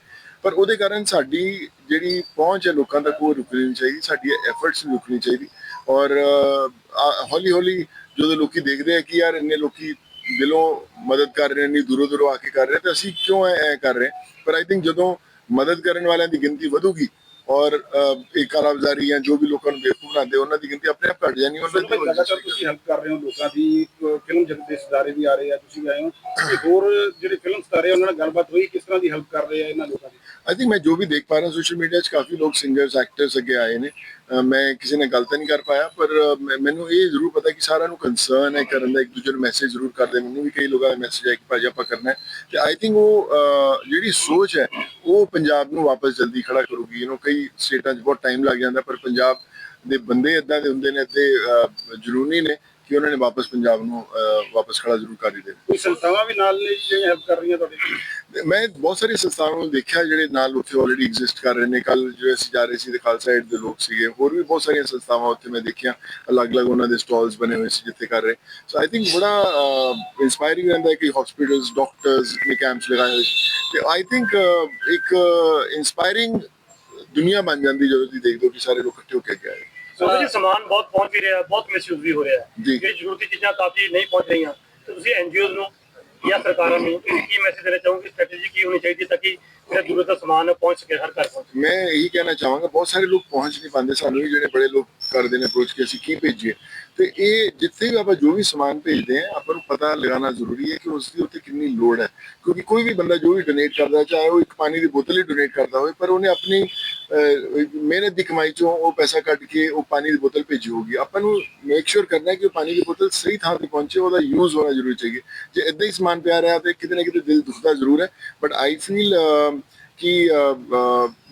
Speaker 2: ਪਰ ਉਹਦੇ ਕਾਰਨ ਸਾਡੀ ਜਿਹੜੀ ਪਹੁੰਚ ਹੈ ਲੋਕਾਂ ਤੱਕ ਉਹ ਰੁਕਣੀ ਨਹੀਂ ਚਾਹੀਦੀ, ਸਾਡੀ ਐਫਰਟਸ ਰੁਕਣੀ ਚਾਹੀਦੀ। ਔਰ ਹੌਲੀ ਹੌਲੀ ਜਦੋਂ ਲੋਕੀ ਦੇਖਦੇ ਆ ਕਿ ਯਾਰ ਇੰਨੇ ਲੋਕੀ ਦਿਲੋਂ ਮਦਦ ਕਰ ਰਹੇ ਨੇ ਦੂਰੋਂ ਦੂਰੋਂ ਆ ਕੇ ਕਰ ਰਹੇ ਤੇ ਅਸੀਂ ਕਿਉਂ ਐ ਐ ਕਰ ਰਹੇ ਪਰ ਆਈ ਥਿੰਕ ਜਦੋਂ ਮਦਦ ਕਰਨ ਵਾਲਿਆਂ ਦੀ ਗਿਣਤੀ ਵਧੂਗੀ ਔਰ ਇਹ ਕਾਰਾਬਾਜ਼ਾਰੀ ਜਾਂ ਜੋ ਵੀ ਲੋਕਾਂ ਨੂੰ ਬੇਵਕੂਫ ਬਣਾਉਂਦੇ ਉਹਨਾਂ ਦੀ ਗਿਣਤੀ ਆਪਣੇ ਆਪ ਘਟ ਜਾਣੀ ਉਹਨਾਂ
Speaker 1: ਲਗਾਤਾਰ ਤੁਸੀਂ ਹੈਲਪ ਕਰ ਰਹੇ ਹੋ ਲੋਕਾਂ ਦੀ ਫਿਲਮ ਜਗਤ ਦੇ ਸਿਤਾਰੇ ਵੀ ਆ ਰਹੇ ਆ ਤੁਸੀਂ ਆਏ ਹੋ। ਤੇ ਹੋਰ ਜਿਹੜੇ ਫਿਲਮ ਸਿਤਾਰੇ ਉਹਨਾਂ ਨਾਲ ਗੱਲਬਾਤ ਹੋਈ ਕਿਸ ਤਰ੍ਹਾਂ ਦੀ ਹੈਲਪ ਕਰ ਰਹੇ ਆ ਇਹਨਾਂ ਲੋਕਾਂ ਦੀ?
Speaker 2: ਆਈ ਥਿੰਕ ਮੈਂ ਜੋ ਵੀ ਦੇਖ ਪਾ ਰਿਹਾ ਸੋਸ਼ਲ ਮੀਡੀਆ 'ਚ ਕਾਫੀ ਲੋਕ ਸਿੰਗਰਸ ਐਕਟਰਸ ਅੱਗੇ ਆਏ ਨੇ। ਮੈਂ ਕਿਸੇ ਨੇ ਗੱਲ ਤਾਂ ਨਹੀਂ ਕਰ ਪਾਇਆ, ਪਰ ਮੈਨੂੰ ਇਹ ਜ਼ਰੂਰ ਪਤਾ ਕਿ ਸਾਰਿਆਂ ਨੂੰ ਕੰਸਰਨ ਹੈ ਕਰਨ ਦਾ, ਇੱਕ ਦੂਜੇ ਨੂੰ ਮੈਸੇਜ ਜ਼ਰੂਰ ਕਰਦੇ ਮੈਨੂੰ ਵੀ ਕਈ ਲੋਕਾਂ ਦਾ ਮੈਸੇਜ ਆਇਆ ਕਿ ਭਾਜੀ ਆਪਾਂ ਕਰਨਾ ਹੈ। ਤੇ ਆਈ ਥਿੰਕ ਉਹ ਜਿਹੜੀ ਸੋਚ ਹੈ, ਉਹ ਪੰਜਾਬ ਨੂੰ ਵਾਪਸ ਜਲਦੀ ਖੜਾ ਕਰੂਗੀ। ਯੂ نو ਕਈ ਸਟੇਟਾਂ 'ਚ ਬਹੁਤ ਟਾਈਮ ਲੱਗ ਜਾਂਦਾ, ਪਰ ਪੰਜਾਬ ਦੇ ਬੰਦੇ ਇਦਾਂ ਦੇ ਹੁੰਦੇ ਨੇ ਤੇ ਜਰੂਰੀ ਨੇ। ਕਿ ਉਹਨਾਂ ਨੇ ਵਾਪਸ ਪੰਜਾਬ ਨੂੰ ਵਾਪਸ ਖੜਾ ਜ਼ਰੂਰ ਕਰ ਦੇਣਾ।
Speaker 1: ਕੋਈ ਸੰਸਥਾਵਾਂ ਵੀ ਨਾਲ ਨੇ ਜਿਹੜੀਆਂ ਹੈਲਪ ਕਰ ਰਹੀਆਂ ਤੁਹਾਡੇ
Speaker 2: ਮੈਂ ਬਹੁਤ ਸਾਰੀ ਸੰਸਥਾਵਾਂ ਨੂੰ ਦੇਖਿਆ ਜਿਹੜੇ ਨਾਲ ਉੱਥੇ ਆਲਰੇਡੀ ਐਗਜ਼ਿਸਟ ਕਰ ਰਹੇ ਨੇ। ਕੱਲ ਜਿਹੜੇ ਅਸੀਂ ਜਾ ਰਹੇ ਸੀ ਤੇ ਖਾਲਸਾ ਏਡ ਦੇ ਲੋਕ ਸੀਗੇ। ਹੋਰ ਵੀ ਬਹੁਤ ਸਾਰੀਆਂ ਸੰਸਥਾਵਾਂ ਉੱਥੇ ਮੈਂ ਦੇਖੀਆਂ। ਅਲੱਗ-ਅਲੱਗ ਉਹਨਾਂ ਦੇ ਸਟਾਲਸ ਬਣੇ ਹੋਏ ਸੀ ਜਿੱਥੇ ਕਰ ਰਹੇ। ਸੋ ਆਈ ਥਿੰਕ ਬੜਾ ਇਨਸਪਾਇਰਿੰਗ ਰਹਿੰਦਾ ਹੈ ਕਿ ਹਸਪੀਟਲਸ ਡਾਕਟਰਸ ਨੇ ਕੈਂਪਸ ਲਗਾਏ ਹੋਏ। ਤੇ ਆਈ ਥਿੰਕ ਇੱਕ ਇਨਸਪਾਇਰਿੰਗ ਦੁਨੀਆ ਬਣ ਜਾਂਦੀ ਜਦੋਂ ਤੁਸੀਂ ਦੇਖਦੇ ਹੋ ਕਿ ਸਾਰੇ ਲੋਕ ਇਕੱਠੇ ਹੋ ਕੇ ਗਏ
Speaker 7: ਸੋ ਜੀ ਸਮਾਨ ਬਹੁਤ ਪਹੁੰਚ ਵੀ ਰਿਹਾ ਬਹੁਤ ਮਿਸਯੂਜ਼ ਵੀ ਹੋ ਰਿਹਾ ਹੈ। ਜਿਹੜੀ ਜ਼ਰੂਰਤੀ ਚੀਜ਼ਾਂ ਕਾਫੀ ਨਹੀਂ ਪਹੁੰਚ ਰਹੀਆਂ। ਤੇ ਤੁਸੀਂ ਐਨਜੀਓਜ਼ ਨੂੰ ਜਾਂ ਸਰਕਾਰਾਂ ਨੂੰ ਕੀ ਮੈਸੇਜ ਦੇਣਾ ਚਾਹੋਗੇ ਸਟ੍ਰੈਟਜੀ ਕੀ ਹੋਣੀ ਚਾਹੀਦੀ ਤਾਂ ਕਿ ਜਿਹੜਾ ਜ਼ਰੂਰਤ ਦਾ ਸਮਾਨ ਪਹੁੰਚ ਸਕੇ ਹਰ ਘਰ ਪਹੁੰਚੇ
Speaker 2: ਮੈਂ ਇਹੀ ਕਹਿਣਾ ਚਾਹਾਂਗਾ ਬਹੁਤ ਸਾਰੇ ਲੋਕ ਪਹੁੰਚ ਨਹੀਂ ਪਾਉਂਦੇ ਸਾਨੂੰ ਵੀ ਜਿਹੜੇ ਬੜੇ ਲੋਕ ਕਰਦੇ ਨੇ ਅਪਰੋਚ ਕਿ ਅਸੀਂ ਕੀ ਭੇਜੀਏ। ਤੇ ਇਹ ਜਿੱਥੇ ਵੀ ਆਪਾਂ ਜੋ ਵੀ ਸਮਾਨ ਭੇਜਦੇ ਆ ਆਪਾਂ ਨੂੰ ਪਤਾ ਲਗਾਉਣਾ ਜ਼ਰੂਰੀ ਹੈ ਕਿ ਉਸ ਦੀ ਉੱਤੇ ਕਿੰਨੀ ਲੋੜ ਹੈ। ਕਿਉਂਕਿ ਕੋਈ ਵੀ ਬੰਦਾ ਜੋ ਵੀ ਡੋਨੇਟ ਕਰਦਾ ਚਾਹੇ ਉਹ ਇੱਕ ਪਾਣੀ ਦੀ ਬੋਤਲ ਹੀ ਡੋਨੇਟ ਕਰਦਾ ਹੋਵੇ ਪਰ ਉਹਨੇ ਆਪਣੀ ਮਿਹਨਤ ਦੀ ਕਮਾਈ ਚੋਂ ਉਹ ਪੈਸਾ ਕੱਢ ਕੇ ਉਹ ਪਾਣੀ ਦੀ ਬੋਤਲ ਭੇਜੀ ਹੋਗੀ ਆਪਾਂ ਨੂੰ ਮੇਕ ਸ਼ੋਰ ਕਰਨਾ ਹੈ ਕਿ ਉਹ ਪਾਣੀ ਦੀ ਬੋਤਲ ਸਹੀ ਥਾਂ ਤੇ ਪਹੁੰਚੇ ਉਹਦਾ ਯੂਜ਼ ਹੋਣਾ ਜ਼ਰੂਰੀ ਚਾਹੀਏ। ਜੇ ਇਦਾਂ ਹੀ ਸਮਾਨ ਪਿਆ ਰਿਹਾ ਤੇ ਕਿਤੇ ਨਾ ਕਿਤੇ ਦਿਲ ਦੁਖਦਾ ਜ਼ਰੂਰ ਹੈ ਬਟ ਆਈ ਫੀਲ ਕਿ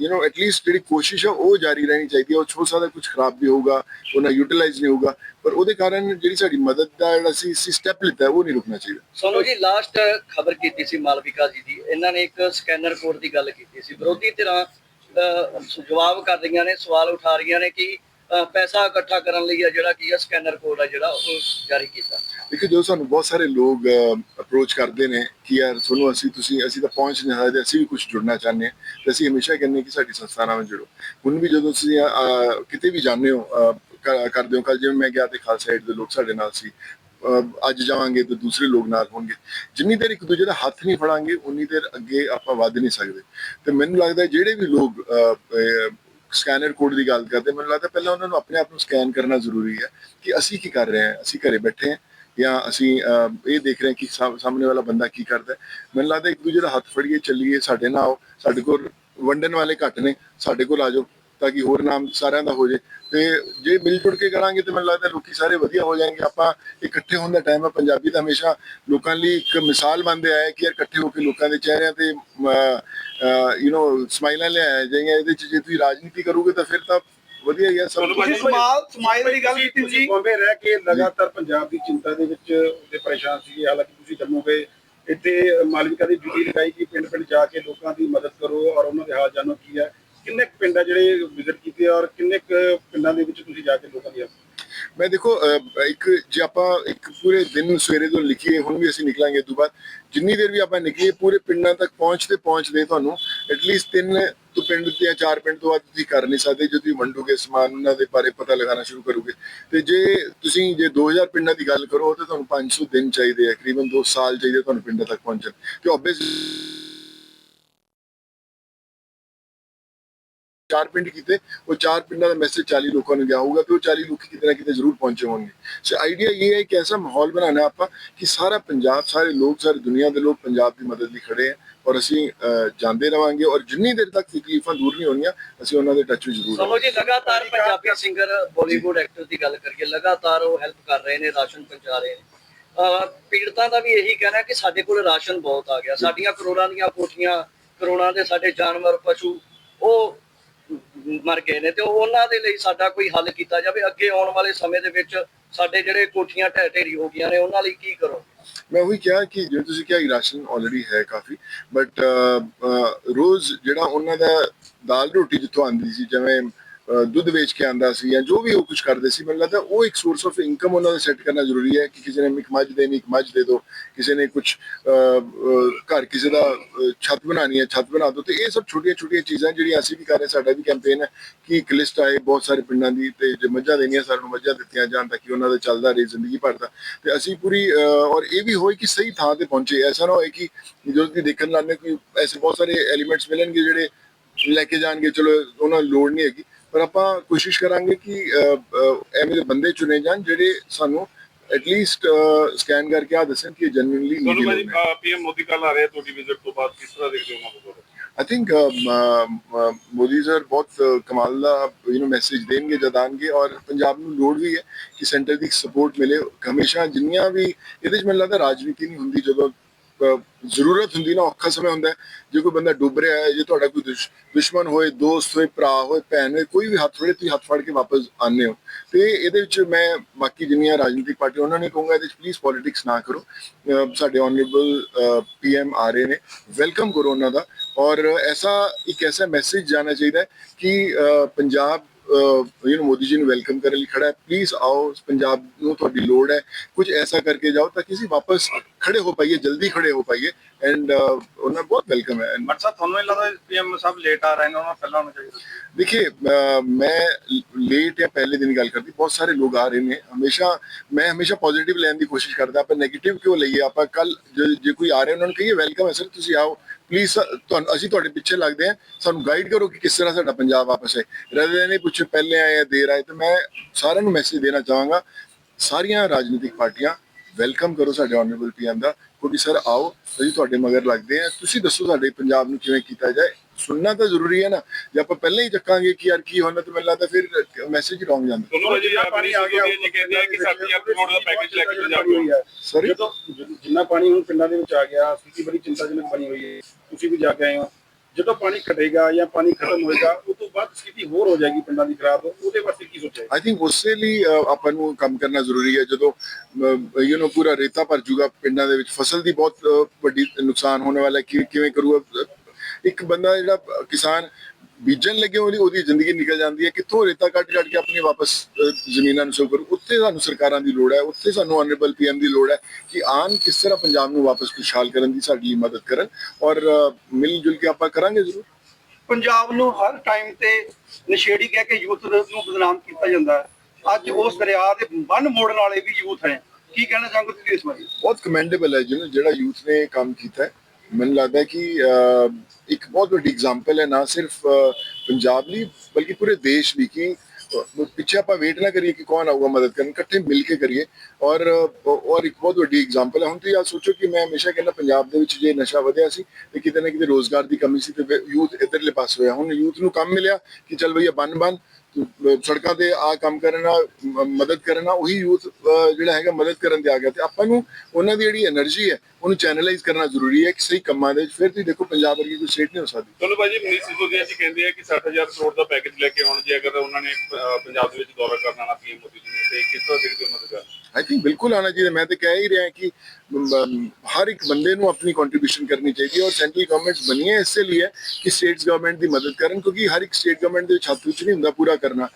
Speaker 2: ਯੂ نو ਐਟਲੀਸਟ ਜਿਹੜੀ ਕੋਸ਼ਿਸ਼ ਹੈ ਉਹ ਜਾਰੀ ਰਹਿਣੀ ਚਾਹੀਦੀ ਹੈ। ਉਹ ਹੋ ਸਕਦਾ ਕੁਝ ਖਰਾਬ ਵੀ ਹੋਊਗਾ ਉਹਨਾਂ ਯੂਟਿਲਾਈਜ਼ ਨਹੀਂ ਹੋਊਗਾ ਪਰ ਉਹਦੇ ਕਾਰਨ ਜਿਹੜੀ ਸਾਡੀ ਮਦਦ ਦਾ ਜਿਹੜਾ ਸੀ ਸਟੈਪ ਲਿੱਤਾ ਹੈ, ਉਹ ਨਹੀਂ ਰੁਕਣਾ ਚਾਹੀਦਾ।
Speaker 3: ਸੋਨੂ ਜੀ ਲਾਸਟ ਖਬਰ ਕੀਤੀ ਸੀ ਮਾਲਵਿਕਾ ਜੀ ਦੀ। ਇਹਨਾਂ ਨੇ ਇੱਕ ਸਕੈਨਰ ਕੋਡ ਦੀ ਗੱਲ ਕੀਤੀ ਸੀ। ਵਿਰੋਧੀ ਧਿਰਾਂ ਅਹ, ਜਵਾਬ ਕਰ ਰਹੀਆਂ ਨੇ, ਸਵਾਲ ਉਠਾ ਰਹੀਆਂ ਨੇ ਕਿ ਪੈਸਾ ਇਕੱਠਾ ਕਰਨ ਲਈ ਆ ਜਿਹੜਾ ਕੀ ਆ, ਸਕੈਨਰ ਕੋਡ ਆ ਜਿਹੜਾ ਉਹ ਜਾਰੀ ਕੀਤਾ।
Speaker 2: ਦੇਖੋ ਜੋ ਸਾਨੂੰ ਬਹੁਤ ਸਾਰੇ ਲੋਕ ਅਪਰੋਚ ਕਰਦੇ ਨੇ ਕਿ ਯਾਰ ਤੁਹਾਨੂੰ ਅਸੀਂ, ਤੁਸੀਂ, ਅਸੀਂ ਤਾਂ ਪਹੁੰਚ ਨਹੀਂ ਸਕਦੇ, ਅਸੀਂ ਵੀ ਕੁਝ ਜੁੜਨਾ ਚਾਹੁੰਦੇ ਹਾਂ, ਤੇ ਅਸੀਂ ਹਮੇਸ਼ਾ ਕਹਿੰਦੇ ਹਾਂ ਕਿ ਸਾਡੀ ਸੰਸਥਾ ਨਾਲ ਜੁੜੋ। ਹੁਣ ਵੀ ਜਦੋਂ ਤੁਸੀਂ ਕਿਤੇ ਵੀ ਜਾਂਦੇ ਹੋ ਕਰਦੇ ਹੋ ਕੱਲ ਜਿਵੇਂ ਮੈਂ ਗਿਆ ਤੇ ਖਾਲਸਾ ਏਡ ਦੇ ਲੋਕ ਸਾਡੇ ਨਾਲ ਸੀ ਅੱਜ ਜਾਵਾਂਗੇ ਤਾਂ ਦੂਸਰੇ ਲੋਕ ਨਾਲ ਹੋਣਗੇ। ਜਿੰਨੀ ਦੇਰ ਇੱਕ ਦੂਜੇ ਦਾ ਹੱਥ ਨਹੀਂ ਫੜਾਂਗੇ ਉਨੀ ਦੇਰ ਅੱਗੇ ਆਪਾਂ ਵੱਧ ਨਹੀਂ ਸਕਦੇ। ਤੇ ਮੈਨੂੰ ਲੱਗਦਾ ਜਿਹੜੇ ਵੀ ਲੋਕ ਸਕੈਨਰ ਕੋਡ ਦੀ ਗੱਲ ਕਰਦੇ ਮੈਨੂੰ ਲੱਗਦਾ ਪਹਿਲਾਂ ਉਹਨਾਂ ਨੂੰ ਆਪਣੇ ਆਪ ਨੂੰ ਸਕੈਨ ਕਰਨਾ ਜ਼ਰੂਰੀ ਹੈ ਕਿ ਅਸੀਂ ਕੀ ਕਰ ਰਹੇ ਹਾਂ ਅਸੀਂ ਘਰੇ ਬੈਠੇ ਹਾਂ ਜਾਂ ਅਸੀਂ ਅਹ, ਇਹ ਦੇਖ ਰਹੇ ਹਾਂ ਕਿ ਸਾਹਮਣੇ ਵਾਲਾ ਬੰਦਾ ਕੀ ਕਰਦਾ ਹੈ। ਮੈਨੂੰ ਲੱਗਦਾ ਇੱਕ ਦੂਜੇ ਦਾ ਹੱਥ ਫੜੀਏ ਚੱਲੀਏ ਸਾਡੇ ਨਾਲ ਆਓ ਸਾਡੇ ਕੋਲ ਵੰਡਣ ਵਾਲੇ ਘੱਟ ਨੇ ਸਾਡੇ ਕੋਲ ਆ ਜਾਓ। ਤਾਂ ਕਿ ਹੋਰ ਨਾਮ ਸਾਰਿਆਂ ਦਾ ਹੋ ਜੇ। ਤੇ ਜੇ ਮਿਲ ਜੁਲ ਕੇ ਕਰਾਂਗੇ ਤੇ ਮੈਨੂੰ ਲੱਗਦਾ ਲੋਕੀ ਸਾਰੇ ਵਧੀਆ ਹੋ ਜਾਣਗੇ। ਆਪਾਂ ਇਕੱਠੇ ਹੋਣ ਦਾ ਟਾਈਮ ਹੈ ਪੰਜਾਬੀ ਤਾਂ ਹਮੇਸ਼ਾ ਲੋਕਾਂ ਲਈ ਇੱਕ ਮਿਸਾਲ ਬਣਦੇ ਆਇਆ ਕਿ ਯਾਰ ਇਕੱਠੇ ਹੋ ਕੇ ਲੋਕਾਂ ਦੇ ਚਿਹਰਿਆਂ ਤੇ ਯੂ نو ਸਮਾਈਲਾਂ ਲਿਆਇਆ ਜਾਈਆਂ। ਇਹਦੇ ਚ ਜੇ ਤੁਸੀਂ ਰਾਜਨੀਤੀ ਕਰੋਗੇ ਤਾਂ ਫਿਰ ਤਾਂ ਵਧੀਆ ਹੀ ਹੈ ਸਭ
Speaker 6: ਤੁਸੀਂ ਸਮਾਲ ਸਮਾਈਲ ਦੀ ਗੱਲ ਕੀਤੀ ਸੀ।
Speaker 1: ਬੰਬੇ ਰਹਿ ਕੇ ਲਗਾਤਾਰ ਪੰਜਾਬ ਦੀ ਚਿੰਤਾ ਦੇ ਵਿੱਚ ਤੇ ਪਰੇਸ਼ਾਨ ਸੀ। ਹਾਲਾਂਕਿ ਤੁਸੀਂ ਜੰਮੂ ਗਏ ਇੱਥੇ ਮਾਲਵਿਕਾ ਦੀ ਡਿਊਟੀ ਲਗਾਈ ਕਿ ਪਿੰਡ ਪਿੰਡ ਜਾ ਕੇ ਲੋਕਾਂ ਦੀ ਮਦਦ ਕਰੋ ਔਰ ਉਹਨਾਂ ਦੇ ਹਾਲ ਜਾਣੋ ਕੀ ਹੈ। ਕਿੰਨੇ ਕੁ ਪਿੰਡ ਆ ਜਿਹੜੇ ਵਿਜ਼ਿਟ ਕੀਤੇ ਔਰ ਕਿੰਨੇ ਕੁ ਪਿੰਡਾਂ ਦੇ ਵਿੱਚ ਤੁਸੀਂ ਜਾ ਕੇ ਲੋਕਾਂ ਦੀ
Speaker 2: ਮੈਂ ਦੇਖੋ ਇੱਕ ਜੇ ਆਪਾਂ ਇੱਕ ਪੂਰੇ ਦਿਨ ਸਵੇਰੇ ਤੋਂ ਲਿਖੀਏ, ਹੁਣ ਵੀ ਅਸੀਂ ਨਿਕਲਾਂਗੇ ਤੋਂ ਬਾਅਦ, ਜਿੰਨੀ ਦੇਰ ਵੀ ਆਪਾਂ ਨਿਕਲੀਏ, ਪੂਰੇ ਪਿੰਡਾਂ ਤੱਕ ਪਹੁੰਚਦੇ ਪਹੁੰਚਦੇ ਤੁਹਾਨੂੰ ਐਟਲੀਸਟ ਤਿੰਨ ਤੋਂ ਪਿੰਡ ਤੇ ਚਾਰ ਪਿੰਡ ਤੋਂ ਬਾਅਦ ਤੁਸੀਂ ਕਰ ਨਹੀਂ ਸਕਦੇ, ਜੇ ਤੁਸੀਂ ਵੰਡੋਗੇ ਸਮਾਨ, ਉਹਨਾਂ ਦੇ ਬਾਰੇ ਪਤਾ ਲਗਾਉਣਾ ਸ਼ੁਰੂ ਕਰੋਗੇ। ਤੇ ਜੇ ਤੁਸੀਂ, ਜੇ 2000 ਪਿੰਡਾਂ ਦੀ ਗੱਲ ਕਰੋ ਤਾਂ ਤੁਹਾਨੂੰ 500 ਦਿਨ ਚਾਹੀਦੇ ਆ, ਤਕਰੀਬਨ 2 ਸਾਲ ਚਾਹੀਦੇ ਤੁਹਾਨੂੰ ਪਿੰਡਾਂ ਤੱਕ ਪਹੁੰਚਣ। ਤੇ ਆਬਵੀਅਸ ਚਾਰ ਪਿੰਡ ਕੀਤੇ, ਉਹ ਚਾਰ ਪਿੰਡਾਂ ਦਾ ਮੈਸੇਜ 40 ਲੋਕਾਂ ਨੂੰ ਗਿਆ ਹੋਊਗਾ ਤੇ ਉਹ 40 ਲੋਕ ਕਿਤੇ ਨਾ ਕਿਤੇ ਜ਼ਰੂਰ ਪਹੁੰਚੇ ਹੋਣਗੇ। ਸੋ ਆਈਡੀਆ ਇਹ ਹੈ ਕਿ ਐਸਾ ਮਾਹੌਲ ਬਣਾਉਣਾ ਆਪਾਂ ਕਿ ਸਾਰਾ ਪੰਜਾਬ, ਸਾਰੇ ਲੋਕ, ਸਾਰੀ ਦੁਨੀਆ ਦੇ ਲੋਕ ਪੰਜਾਬ ਦੀ ਮਦਦ ਲਈ ਖੜੇ ਆ ਔਰ ਅਸੀਂ ਜਾਂਦੇ ਰਵਾਂਗੇ ਔਰ ਜਿੰਨੀ ਦੇਰ ਤੱਕ ਤਕਲੀਫਾਂ ਦੂਰ ਨਹੀਂ ਹੋਣੀਆਂ, ਅਸੀਂ ਉਹਨਾਂ ਦੇ ਟੱਚ ਵਿੱਚ ਜ਼ਰੂਰ
Speaker 3: ਸਮੋ ਲਗਾਤਾਰ ਪੰਜਾਬੀ ਸਿੰਗਰ ਬਾਲੀਵੁੱਡ ਐਕਟਰ ਦੀ ਗੱਲ ਕਰੀਏ, ਲਗਾਤਾਰ ਉਹ ਹੈਲਪ ਕਰ ਰਹੇ ਨੇ, ਰਾਸ਼ਨ ਪਹੁੰਚਾ ਰਹੇ ਨੇ। ਪੀੜਤਾਂ ਦਾ ਵੀ ਇਹੀ ਕਹਿਣਾ ਕਿ ਸਾਡੇ ਕੋਲ ਰਾਸ਼ਨ ਬਹੁਤ ਆ ਗਿਆ। ਸਾਡੀਆਂ ਕਰੋੜਾਂ ਦੀਆਂ ਕੋਠੀਆਂ, ਕਰੋੜਾਂ ਦੇ ਸਾਡੇ ਜਾਨਵਰ, ਪਸ਼ੂ, ਉਹ ਮਰ ਗਏ ਨੇ ਤੇ ਉਹਨਾਂ ਦੇ ਲਈ ਸਾਡਾ ਕੋਈ ਹੱਲ ਕੀਤਾ ਜਾਵੇ। ਅੱਗੇ ਆਉਣ ਵਾਲੇ ਸਮੇਂ ਦੇ ਵਿੱਚ ਸਾਡੇ ਜਿਹੜੇ ਕੋਠੀਆਂ ਢਹਿ ਢੇਰੀ ਹੋ ਗਈਆਂ ਨੇ, ਉਹਨਾਂ ਲਈ ਕੀ ਕਰੋ
Speaker 2: ਮੈਂ ਉਹੀ ਕਿਹਾ ਕਿ ਜਿਵੇਂ ਤੁਸੀਂ ਕਿਹਾ ਕਿ ਰਾਸ਼ਨ ਆਲਰੇਡੀ ਹੈ ਕਾਫੀ ਬਟ ਰੋਜ਼ ਜਿਹੜਾ ਉਹਨਾਂ ਦਾ ਦਾਲ ਰੋਟੀ ਜਿੱਥੋਂ ਆਉਂਦੀ ਸੀ, ਜਿਵੇਂ ਦੁੱਧ ਵੇਚ ਕੇ ਆਂਦਾ ਸੀ ਜਾਂ ਜੋ ਵੀ ਉਹ ਕੁਝ ਕਰਦੇ ਸੀ ਮੈਨੂੰ ਲੱਗਦਾ ਉਹ ਇੱਕ ਸੋਰਸ ਆਫ ਇਨਕਮ ਉਹਨਾਂ ਦਾ ਸੈੱਟ ਕਰਨਾ ਜ਼ਰੂਰੀ ਹੈ ਕਿ ਕਿਸੇ ਨੇ ਇੱਕ ਮੱਝ ਦੇਣੀ ਇੱਕ ਮੱਝ ਦੇ ਦਿਓ ਕਿਸੇ ਨੇ ਕੁਝ ਘਰ ਕਿਸੇ ਦਾ ਛੱਤ ਬਣਾਣੀ ਹੈ ਛੱਤ ਬਣਾ ਦਿਓ ਤੇ ਇਹ ਸਭ ਛੋਟੀਆਂ ਛੋਟੀਆਂ ਚੀਜ਼ਾਂ ਜਿਹੜੀਆਂ ਅਸੀਂ ਵੀ ਕਰ ਰਹੇ ਸਾਡਾ ਵੀ ਕੈਂਪੇਨ ਹੈ ਕਿ ਇੱਕ ਲਿਸਟ ਆਏ ਬਹੁਤ ਸਾਰੇ ਪਿੰਡਾਂ ਦੀ ਤੇ ਜੇ ਮੱਝਾਂ ਦੇਣੀਆਂ ਸਾਨੂੰ ਮੱਝਾਂ ਦਿੱਤੀਆਂ ਜਾਣ ਤਾਂ ਕਿ ਉਹਨਾਂ ਦਾ ਚੱਲਦਾ ਰਹੇ ਜ਼ਿੰਦਗੀ ਭਰ ਦਾ। ਤੇ ਅਸੀਂ ਪੂਰੀ ਅਹ, ਔਰ ਇਹ ਵੀ ਹੋਏ ਕਿ ਸਹੀ ਥਾਂ ਤੇ ਪਹੁੰਚੇ। ਐਸਾ ਨਾ ਹੋਏ ਕਿ ਜਦੋਂ ਤੁਸੀਂ ਦੇਖਣ ਲਾਣੇ ਕਿ ਐਸੇ ਬਹੁਤ ਸਾਰੇ ਐਲੀਮੈਂਟਸ ਮਿਲਣਗੇ ਜਿਹੜੇ ਲੈ ਕੇ ਜਾਣਗੇ ਚਲੋ ਉਹਨਾਂ ਨੂੰ ਲੋੜ ਨਹੀਂ ਹੈਗੀ। ਪਰ ਆਪਾਂ ਕੋਸ਼ਿਸ਼ ਕਰਾਂਗੇ ਕਿ ਐਵੇਂ ਦੇ ਬੰਦੇ ਚੁਣੇ ਜਾਣ ਜਿਹੜੇ ਸਾਨੂੰ ਐਟਲੀਸਟ ਸਕੈਨ ਕਰਕੇ ਆ ਦੱਸਣ ਕਿ ਜੈਨੂਇਨਲੀ ਨੀਡ ਹੈ।
Speaker 5: ਪੀਐਮ ਮੋਦੀ ਕੱਲ ਆ ਰਹੇ ਆ ਤੁਹਾਡੀ ਵਿਜ਼ਿਟ ਤੋਂ ਬਾਅਦ ਕਿਸ ਤਰ੍ਹਾਂ ਦੇਖਦੇ ਹੋ ਉਹਨਾਂ ਨੂੰ
Speaker 2: ਆਈ ਥਿੰਕ ਮੋਦੀ ਸਰ ਬਹੁਤ ਕਮਾਲ ਦਾ ਯੂ نو ਮੈਸੇਜ ਦੇਣਗੇ ਜਦ ਆਉਣਗੇ ਔਰ ਪੰਜਾਬ ਨੂੰ ਲੋੜ ਵੀ ਹੈ ਕਿ ਸੈਂਟਰ ਦੀ ਸਪੋਰਟ ਮਿਲੇ। ਹਮੇਸ਼ਾ ਜਿੰਨੀਆਂ ਵੀ ਇਹਦੇ ਚ ਮੈਨੂੰ ਲੱਗਦਾ ਰਾਜਨੀਤੀ ਨਹੀਂ ਹੁੰਦੀ ਜਦੋਂ ਜ਼ਰੂਰਤ ਹੁੰਦੀ ਨਾ ਔਖਾ ਸਮੇਂ ਹੁੰਦਾ ਜੇ ਕੋਈ ਬੰਦਾ ਡੁੱਬ ਰਿਹਾ ਹੈ ਜੇ ਤੁਹਾਡਾ ਕੋਈ ਦੁਸ਼- ਦੁਸ਼ਮਣ ਹੋਏ ਦੋਸਤ ਹੋਏ ਭਰਾ ਹੋਏ ਭੈਣ ਹੋਏ ਕੋਈ ਵੀ ਹੱਥ ਫੜੇ ਤੁਸੀਂ ਹੱਥ ਫੜ ਕੇ ਵਾਪਸ ਆਉਂਦੇ ਹੋ। ਤੇ ਇਹਦੇ ਵਿੱਚ ਮੈਂ ਬਾਕੀ ਜਿੰਨੀਆਂ ਰਾਜਨੀਤਿਕ ਪਾਰਟੀਆਂ ਉਹਨਾਂ ਨੇ ਕਹੂੰਗਾ ਇਹਦੇ ਵਿੱਚ ਪਲੀਜ਼ ਪੋਲਿਟਿਕਸ ਨਾ ਕਰੋ। ਅਹ, ਸਾਡੇ ਆਨਰੇਬਲ ਪੀਐਮ ਆ ਰਹੇ ਨੇ। ਵੈਲਕਮ ਕਰੋ ਉਹਨਾਂ ਦਾ। ਔਰ ਐਸਾ ਇੱਕ ਐਸਾ ਮੈਸੇਜ ਜਾਣਾ ਚਾਹੀਦਾ ਕਿ ਪੰਜਾਬ ਯੂ نو ਮੋਦੀ ਜੀ ਨੂੰ ਵੈਲਕਮ ਕਰਨ ਲਈ ਖੜਾ ਹੈ। ਪਲੀਜ਼ ਆਓ ਪੰਜਾਬ ਨੂੰ ਤੁਹਾਡੀ ਲੋੜ ਹੈ। ਕੁਝ ਐਸਾ ਕਰਕੇ ਜਾਓ ਤਾਂ ਕਿ ਅਸੀਂ ਵਾਪਸ ਖੜੇ ਹੋ ਪਾਈਏ ਜਲਦੀ ਖੜੇ ਹੋ ਪਾਈਏ। ਐਂਡ ਉਹਨਾਂ ਬਹੁਤ ਵੈਲਕਮ ਹੈ।
Speaker 5: ਬਟ ਸਰ ਤੁਹਾਨੂੰ ਇਹ ਲੱਗਦਾ ਪੀਐਮ ਸਾਹਿਬ ਲੇਟ ਆ ਰਹੇ ਨੇ ਉਹਨਾਂ ਪਹਿਲਾਂ ਹੋਣਾ ਚਾਹੀਦਾ?
Speaker 2: ਦੇਖिए ਮੈਂ ਲੇਟ ਜਾਂ ਪਹਿਲੇ ਦਿਨ ਗੱਲ ਕਰਦੀ ਬਹੁਤ ਸਾਰੇ ਲੋਕ ਆ ਰਹੇ ਨੇ। ਹਮੇਸ਼ਾ ਮੈਂ ਹਮੇਸ਼ਾ ਪੋਜ਼ਿਟਿਵ ਲੈਣ ਦੀ ਕੋਸ਼ਿਸ਼ ਕਰਦਾ ਆਪਾਂ 네ਗੇਟਿਵ ਕਿਉਂ ਲਈਏ? ਆਪਾਂ ਕੱਲ ਜੇ ਕੋਈ ਆ ਰਹੇ ਉਹਨਾਂ ਨੂੰ ਕਹੀਏ ਵੈਲਕਮ ਹੈ ਸਰ ਤੁਸੀਂ ਆਓ। ਪਲੀਜ਼ ਤੁਹਾਨੂੰ ਅਸੀਂ ਤੁਹਾਡੇ ਪਿੱਛੇ ਲੱਗਦੇ ਹਾਂ। ਸਾਨੂੰ ਗਾਈਡ ਕਰੋ ਕਿ ਕਿਸ ਤਰ੍ਹਾਂ ਸਾਡਾ ਪੰਜਾਬ ਵਾਪਸ ਆਏ। ਰਦੇ ਨੇ ਪੁੱਛੇ, ਪਹਿਲੇ ਆਏ ਜਾਂ ਦੇਰ ਆਏ, ਤਾਂ ਮੈਂ ਸਾਰਿਆਂ ਨੂੰ ਮੈਸੇਜ ਦੇਣਾ ਚਾਹਾਂਗਾ। ਸਾਰੀਆਂ ਰਾਜਨੀਤਿਕ ਪਾਰਟੀਆਂ ਵੈਲਕਮ ਕਰੋ ਸਾਡੇ ਆਨਰੇਬਲ ਪੀਐਮ ਦਾ। ਕਿਉਂਕਿ ਸਰ ਆਓ, ਅਸੀਂ ਤੁਹਾਡੇ ਮਗਰ ਲੱਗਦੇ ਹਾਂ। ਤੁਸੀਂ ਦੱਸੋ ਸਾਡੇ ਪੰਜਾਬ ਨੂੰ ਕਿਵੇਂ ਕੀਤਾ ਜਾਏ। ਸੁਣਨਾ ਤਾਂ ਜ਼ਰੂਰੀ ਹੈ ਨਾ। ਜੇ ਆਪਾਂ ਪਹਿਲਾਂ ਹੀ ਚੱਕਾਂਗੇ ਕਿ ਯਾਰ ਕੀ ਹੋਣਾ ਤੇ ਮੈਨੂੰ ਲੱਗਦਾ ਫਿਰ ਮੈਸੇਜ ਰੋਂਗ ਜਾਂਦਾ।
Speaker 5: ਤੁਹਾਨੂੰ ਭਾਜੀ ਪਾਣੀ ਆ ਗਿਆ ਜੀ ਕਹਿੰਦੇ ਆ ਕਿ ਸਾਡੀ ਅਰਥ ਮੋਡ ਦਾ ਪੈਕੇਜ ਲੈ ਕੇ ਪੰਜਾਬ
Speaker 1: ਹੋਈ ਹੈ
Speaker 2: ਸਰ
Speaker 1: ਜਦੋਂ ਜਿ- ਜਿੰਨਾ ਪਾਣੀ ਹੁਣ ਪਿੰਡਾਂ ਦੇ ਵਿੱਚ ਆ ਗਿਆ ਸਥਿਤੀ ਬੜੀ ਚਿੰਤਾਜਨਕ ਬਣੀ ਹੋਈ ਹੈ। ਤੁਸੀਂ ਵੀ ਜਾ ਕੇ ਆਏ ਹੋ। ਜਦੋਂ ਪਾਣੀ ਘਟੇਗਾ ਜਾਂ ਪਾਣੀ ਖਤਮ ਹੋਏਗਾ ਉਸ ਤੋਂ ਬਾਅਦ ਸਥਿਤੀ ਹੋਰ ਹੋ ਜਾਏਗੀ ਪਿੰਡਾਂ ਦੀ ਖਰਾਬ। ਉਹਦੇ ਵਾਸਤੇ ਕੀ ਸੋਚਿਆ?
Speaker 2: ਆਈ ਥਿੰਕ ਉਸੇ ਲਈ ਆਪਾਂ ਨੂੰ ਕੰਮ ਕਰਨਾ ਜ਼ਰੂਰੀ ਹੈ। ਜਦੋਂ ਯੂ نو ਪੂਰਾ ਰੇਤਾ ਭਰ ਜੂਗਾ ਪਿੰਡਾਂ ਦੇ ਵਿੱਚ ਫਸਲ ਦੀ ਬਹੁਤ ਵੱਡੀ ਨੁਕਸਾਨ ਹੋਣ ਵਾਲਾ ਹੈ। ਕਿ ਕਿਵੇਂ ਕਰੂਗਾ ਇੱਕ ਬੰਦਾ ਜਿਹੜਾ ਕਿਸਾਨ ਬੀਜਣ ਲੱਗੇ ਉਹਦੀ ਉਹਦੀ ਜ਼ਿੰਦਗੀ ਨਿਕਲ ਜਾਂਦੀ ਹੈ ਕਿੱਥੋਂ ਰੇਤਾ ਕੱਟ ਕੱਟ ਕੇ ਆਪਣੀ ਵਾਪਸ ਜ਼ਮੀਨਾਂ ਨੂੰ ਸੋ ਕਰੂ। ਉੱਥੇ ਸਾਨੂੰ ਸਰਕਾਰਾਂ ਦੀ ਲੋੜ ਹੈ ਉੱਥੇ ਸਾਨੂੰ ਆਨਰੇਬਲ ਪੀਐਮ ਦੀ ਲੋੜ ਹੈ ਕਿ ਆਨ ਕਿਸ ਤਰ੍ਹਾਂ ਪੰਜਾਬ ਨੂੰ ਵਾਪਸ ਖੁਸ਼ਹਾਲ ਕਰਨ ਦੀ ਸਾਡੀ ਮਦਦ ਕਰਨ ਔਰ ਮਿਲ ਜੁਲ ਕੇ ਆਪਾਂ ਕਰਾਂਗੇ ਜ਼ਰੂਰ।
Speaker 6: ਪੰਜਾਬ ਨੂੰ ਹਰ ਟਾਈਮ ਤੇ ਨਸ਼ੇੜੀ ਕਹਿ ਕੇ ਯੂਥ ਨੂੰ ਬਦਨਾਮ ਕੀਤਾ ਜਾਂਦਾ ਹੈ। ਅੱਜ ਉਸ ਦਰਿਆ ਦੇ ਬੰਨ ਮੋੜਨ ਵਾਲੇ ਵੀ ਯੂਥ ਹੈ। ਕੀ ਕਹਿਣਾ ਚਾਹੋਗੇ ਤੁਸੀਂ ਇਸ ਬਾਰੇ?
Speaker 2: ਬਹੁਤ ਕਮੈਂਡੇਬਲ ਹੈ ਜਿਹੜਾ ਯੂਥ ਨੇ ਕੰਮ ਕੀਤਾ ਹੈ। ਮੈਨੂੰ ਲੱਗਦਾ ਹੈ ਕਿ ਇੱਕ ਬਹੁਤ ਵੱਡੀ ਐਗਜ਼ਾਮਪਲ ਹੈ, ਨਾ ਸਿਰਫ ਪੰਜਾਬ ਲਈ, ਬਲਕਿ ਪੂਰੇ ਦੇਸ਼ ਲਈ ਕਿ ਪਿੱਛੇ ਆਪਾਂ ਵੇਟ ਨਾ ਕਰੀਏ ਕਿ ਕੌਣ ਆਊਗਾ ਮਦਦ ਕਰਨ, ਇਕੱਠੇ ਮਿਲ ਕੇ ਕਰੀਏ। ਔਰ ਔਰ ਇੱਕ ਬਹੁਤ ਵੱਡੀ ਐਗਜ਼ਾਮਪਲ ਹੈ, ਹੁਣ ਤੁਸੀਂ ਆ ਸੋਚੋ ਕਿ ਮੈਂ ਹਮੇਸ਼ਾ ਕਹਿੰਦਾ ਪੰਜਾਬ ਦੇ ਵਿੱਚ ਜੇ ਨਸ਼ਾ ਵਧਿਆ ਸੀ, ਤੇ ਕਿਤੇ ਨਾ ਕਿਤੇ ਰੋਜ਼ਗਾਰ ਦੀ ਕਮੀ ਸੀ, ਤੇ ਯੂਥ ਇਧਰਲੇ ਪਾਸੇ ਹੋਇਆ। ਹੁਣ ਯੂਥ ਨੂੰ ਕੰਮ ਮਿਲਿਆ ਕਿ ਚੱਲ ਭਈਆ ਬੰਨ ਬਨ ਸੜਕਾਂ ਤੇ ਆ ਕੰਮ ਕਰਨ ਨਾਲ ਮਦਦ ਕਰਨ ਨਾਲ ਉਹੀ ਯੂਥ ਜਿਹੜਾ ਹੈਗਾ ਮਦਦ ਕਰਨ ਤੇ ਆ ਗਿਆ। ਤੇ ਆਪਾਂ ਨੂੰ ਉਹਨਾਂ ਦੀ ਜਿਹੜੀ એનર્ਜੀ ਹੈ, ਉਹਨੂੰ ਚੈਨਲਾਈਜ਼ ਕਰਨਾ ਜ਼ਰੂਰੀ ਹੈ ਕਿ ਸਹੀ ਕੰਮਾਂ ਦੇ ਵਿੱਚ। ਫਿਰ ਤੁਸੀਂ ਦੇਖੋ ਪੰਜਾਬ ਵਰਗੀ ਕੋਈ ਸਟੇਟ ਨਹੀਂ ਹੋ ਸਕਦੀ।
Speaker 5: ਚਲੋ ਭਾਜੀ ਮਨੀਸ਼ ਸਿਸੋਦੀਆ ਜੀ ਕਹਿੰਦੇ ਆ ਕਿ 60000 ਕਰੋੜ ਦਾ ਪੈਕੇਜ ਲੈ ਕੇ ਆਉਣ ਜੇ ਅਗਰ ਉਹਨਾਂ ਨੇ ਪੰਜਾਬ ਦੇ ਵਿੱਚ ਦੌਰਾ ਕਰਨਾ ਨਾ ਪੀਐਮ ਮੋਦੀ ਜੀ ਨੇ, ਤੇ ਕਿਸ ਤਰ੍ਹਾਂ ਦੇਖਦੇ ਮਦਦ ਕਰਨਾ
Speaker 2: ਆਈ ਥਿੰਕ ਬਿਲਕੁਲ ਆਣਾ ਚਾਹੀਦਾ। ਮੈਂ ਤੇ ਕਹਿ ਹੀ ਰਿਹਾ ਕਿ ਹਰ ਇੱਕ ਬੰਦੇ ਨੂੰ ਆਪਣੀ ਕੰਟਰੀਬਿਊਸ਼ਨ ਕਰਨੀ ਚਾਹੀਦੀ ਹੈ ਔਰ ਸੈਂਟਰਲ ਗਵਰਨਮੈਂਟਸ ਬਣੀ ਹੈ ਇਸੇ ਲਈ ਹੈ ਕਿ ਸਟੇਟਸ ਗਵਰਨਮੈਂਟ ਦੀ ਮਦਦ ਕਰਨ ਕਿਉਂਕਿ ਹਰ ਇੱਕ ਸਟੇਟ ਗਵਰਨਮੈਂਟ ਦੇ ਵਿੱਚ ਹੱਥ ਵਿੱਚ ਨਹੀਂ ਹੁੰਦਾ ਪੂਰਾ ਕਰਨਾ।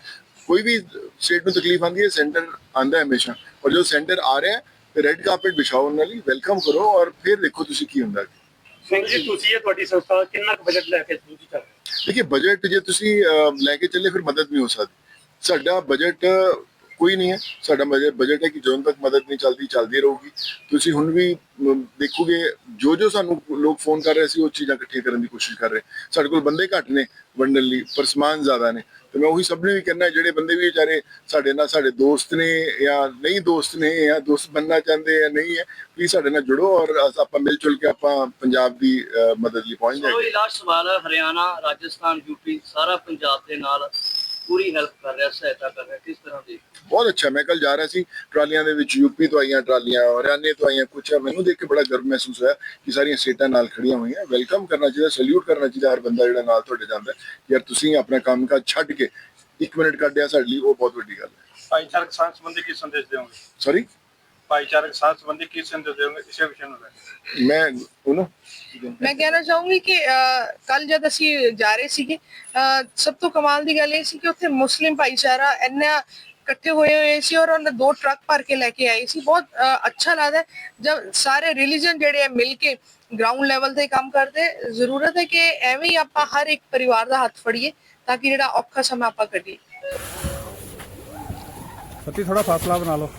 Speaker 2: ਕੋਈ ਵੀ ਸਟੇਟ ਨੂੰ ਤਕਲੀਫ ਆਉਂਦੀ ਹੈ ਸੈਂਟਰ ਆਂਦਾ ਹੈ ਹਮੇਸ਼ਾ। ਔਰ ਜਦੋਂ ਸੈਂਟਰ ਆ ਰਿਹਾ ਹੈ ਰੈੱਡ ਕਾਰਪਟ ਵਿਛਾਓ ਉਹਨਾਂ ਲਈ ਵੈਲਕਮ ਕਰੋ ਔਰ ਫਿਰ ਦੇਖੋ ਤੁਸੀਂ ਕੀ ਹੁੰਦਾ
Speaker 7: ਸਿੰਘ ਜੀ ਤੁਸੀਂ ਇਹ ਤੁਹਾਡੀ ਸੰਸਥਾ ਕਿੰਨਾ ਕੁ ਬਜਟ ਲੈ ਕੇ ਤੁਸੀਂ ਚੱਲ?
Speaker 2: ਦੇਖਿਏ ਬਜਟ ਜੇ ਤੁਸੀਂ ਲੈ ਕੇ ਚੱਲੇ ਫਿਰ ਮਦਦ ਨਹੀਂ ਹੋ ਸਕਦੀ। ਸਾਡਾ ਬਜਟ ਕੋਈ ਨਹੀਂ ਹੈ। ਸਾਡਾ ਬਜਟ ਹੈ ਕਿ ਜਦੋਂ ਤੱਕ ਮਦਦ ਨਹੀਂ ਚੱਲਦੀ ਚੱਲਦੀ ਰਹੂਗੀ। ਤੁਸੀਂ ਹੁਣ ਵੀ ਦੇਖੋਗੇ ਜੋ ਜੋ ਸਾਨੂੰ ਲੋਕ ਫੋਨ ਕਰ ਰਹੇ ਸੀ ਉਹ ਚੀਜ਼ਾਂ ਇਕੱਠੀਆਂ ਕਰਨ ਦੀ ਕੋਸ਼ਿਸ਼ ਕਰ ਰਹੇ। ਸਾਡੇ ਕੋਲ ਬੰਦੇ ਘੱਟ ਨੇ ਵੰਡਣ ਲਈ ਪਰ ਸਮਾਨ ਜ਼ਿਆਦਾ ਨੇ। ਤੇ ਮੈਂ ਉਹੀ ਸਭ ਨੂੰ ਵੀ ਕਹਿਣਾ ਜਿਹੜੇ ਬੰਦੇ ਵੀ ਵਿਚਾਰੇ ਸਾਡੇ ਨਾਲ ਸਾਡੇ ਦੋਸਤ ਨੇ ਜਾਂ ਨਹੀਂ ਦੋਸਤ ਨੇ ਜਾਂ ਦੋਸਤ ਬੰਨਣਾ ਚਾਹੁੰਦੇ ਜਾਂ ਨਹੀਂ ਹੈ ਪਲੀਜ਼ ਸਾਡੇ ਨਾਲ ਜੁੜੋ ਔਰ ਆਪਾਂ ਮਿਲ ਜੁਲ ਕੇ ਆਪਾਂ ਪੰਜਾਬ ਦੀ ਮਦਦ ਲਈ ਪਹੁੰਚ
Speaker 3: ਸੋ
Speaker 2: ਜਾਏਗੇ
Speaker 3: ਇਹ ਲਾਸਟ ਸਵਾਲ ਹਰਿਆਣਾ ਰਾਜਸਥਾਨ ਯੂਪੀ ਸਾਰਾ ਪੰਜਾਬ ਦੇ ਨਾਲ ਪੂਰੀ ਹੈਲਪ ਕਰ ਰਿਹਾ ਸਹਾਇਤਾ ਕਰ ਰਿਹਾ ਕਿਸ ਤਰ੍ਹਾਂ ਦੀ?
Speaker 2: ਬਹੁਤ ਅੱਛਾ ਮੈਂ ਕੱਲ ਜਾ ਰਿਹਾ ਸੀ ਟਰਾਲੀਆਂ ਦੇ ਵਿੱਚ ਯੂਪੀ ਤੋਂ ਆਈਆਂ ਟਰਾਲੀਆਂ ਹਰਿਆਣੇ ਤੋਂ ਆਈਆਂ ਕੁਛ ਮੈਨੂੰ ਦੇਖ ਕੇ ਬੜਾ ਗਰਵ ਮਹਿਸੂਸ ਹੋਇਆ ਕਿ ਸਾਰੀਆਂ ਸਟੇਟਾਂ ਨਾਲ ਖੜੀਆਂ ਹੋਈਆਂ। ਵੈਲਕਮ ਕਰਨਾ ਚਾਹੀਦਾ ਸੈਲੂਟ ਕਰਨਾ ਚਾਹੀਦਾ ਹਰ ਬੰਦਾ ਜਿਹੜਾ ਨਾਲ ਤੁਹਾਡੇ ਜਾਂਦਾ। ਯਾਰ ਤੁਸੀਂ ਆਪਣਾ ਕੰਮ ਕਾਜ ਛੱਡ ਕੇ ਇੱਕ ਮਿੰਟ ਕੱਢਿਆ ਸਾਡੇ ਲਈ ਉਹ ਬਹੁਤ ਵੱਡੀ ਗੱਲ ਹੈ।
Speaker 5: ਭਾਈਚਾਰਕ ਸਾਂਝ ਸੰਬੰਧੀ ਕੀ ਸੰਦੇਸ਼ ਦੇਵੋਗੇ?
Speaker 2: ਸੌਰੀ
Speaker 5: ਭਾਈਚਾਰਕ ਸਾਂਝ ਸੰਬੰਧੀ ਕੀ ਸੰਦੇਸ਼ ਦੇਵੋਗੇ? ਇਸੇ ਵਿਸ਼ੇ ਨੂੰ ਲੈ ਕੇ।
Speaker 2: ਮੈਂ ਉਹਨੂੰ?
Speaker 4: ਮੈਂ ਕਹਿਣਾ ਚਾਹੂੰਗੀ ਕਿ ਕੱਲ ਜਦ ਅਸੀਂ ਜਾ ਰਹੇ ਸੀਗੇ ਸਭ ਤੋਂ ਕਮਾਲ ਦੀ ਗੱਲ ਇਹ ਸੀ ਕਿ ਉੱਥੇ ਮੁਸਲਿਮ ਭਾਈਚਾਰਾ ਇੰਨਾ ਇਕੱਠੇ ਹੋਏ ਹੋਏ ਸੀ ਔਰ ਉਹਨਾਂ ਦੋ ਟਰੱਕ ਭਰ ਕੇ ਲੈ ਕੇ ਆਏ ਸੀ। ਬਹੁਤ ਅੱਛਾ ਲੱਗਦਾ ਜਦ ਸਾਰੇ ਰਿਲੀਜਨ ਜਿਹੜੇ ਆ ਮਿਲ ਕੇ ਗਰਾਊਂਡ ਲੈਵਲ ਤੇ ਕੰਮ ਕਰਦੇ, ਜ਼ਰੂਰਤ ਹੈ ਕਿ ਐਵੇਂ ਹੀ ਆਪਾਂ ਹਰ ਇੱਕ ਪਰਿਵਾਰ ਦਾ ਹੱਥ ਫੜੀਏ ਤਾਂ ਕਿ ਜਿਹੜਾ ਔਖਾ ਸਮਾਂ ਆਪਾਂ ਕੱਢੀਏ।
Speaker 8: ਸੱਤੀ ਥੋੜਾ ਫਾਸਲਾ ਬਣਾ ਲਓ।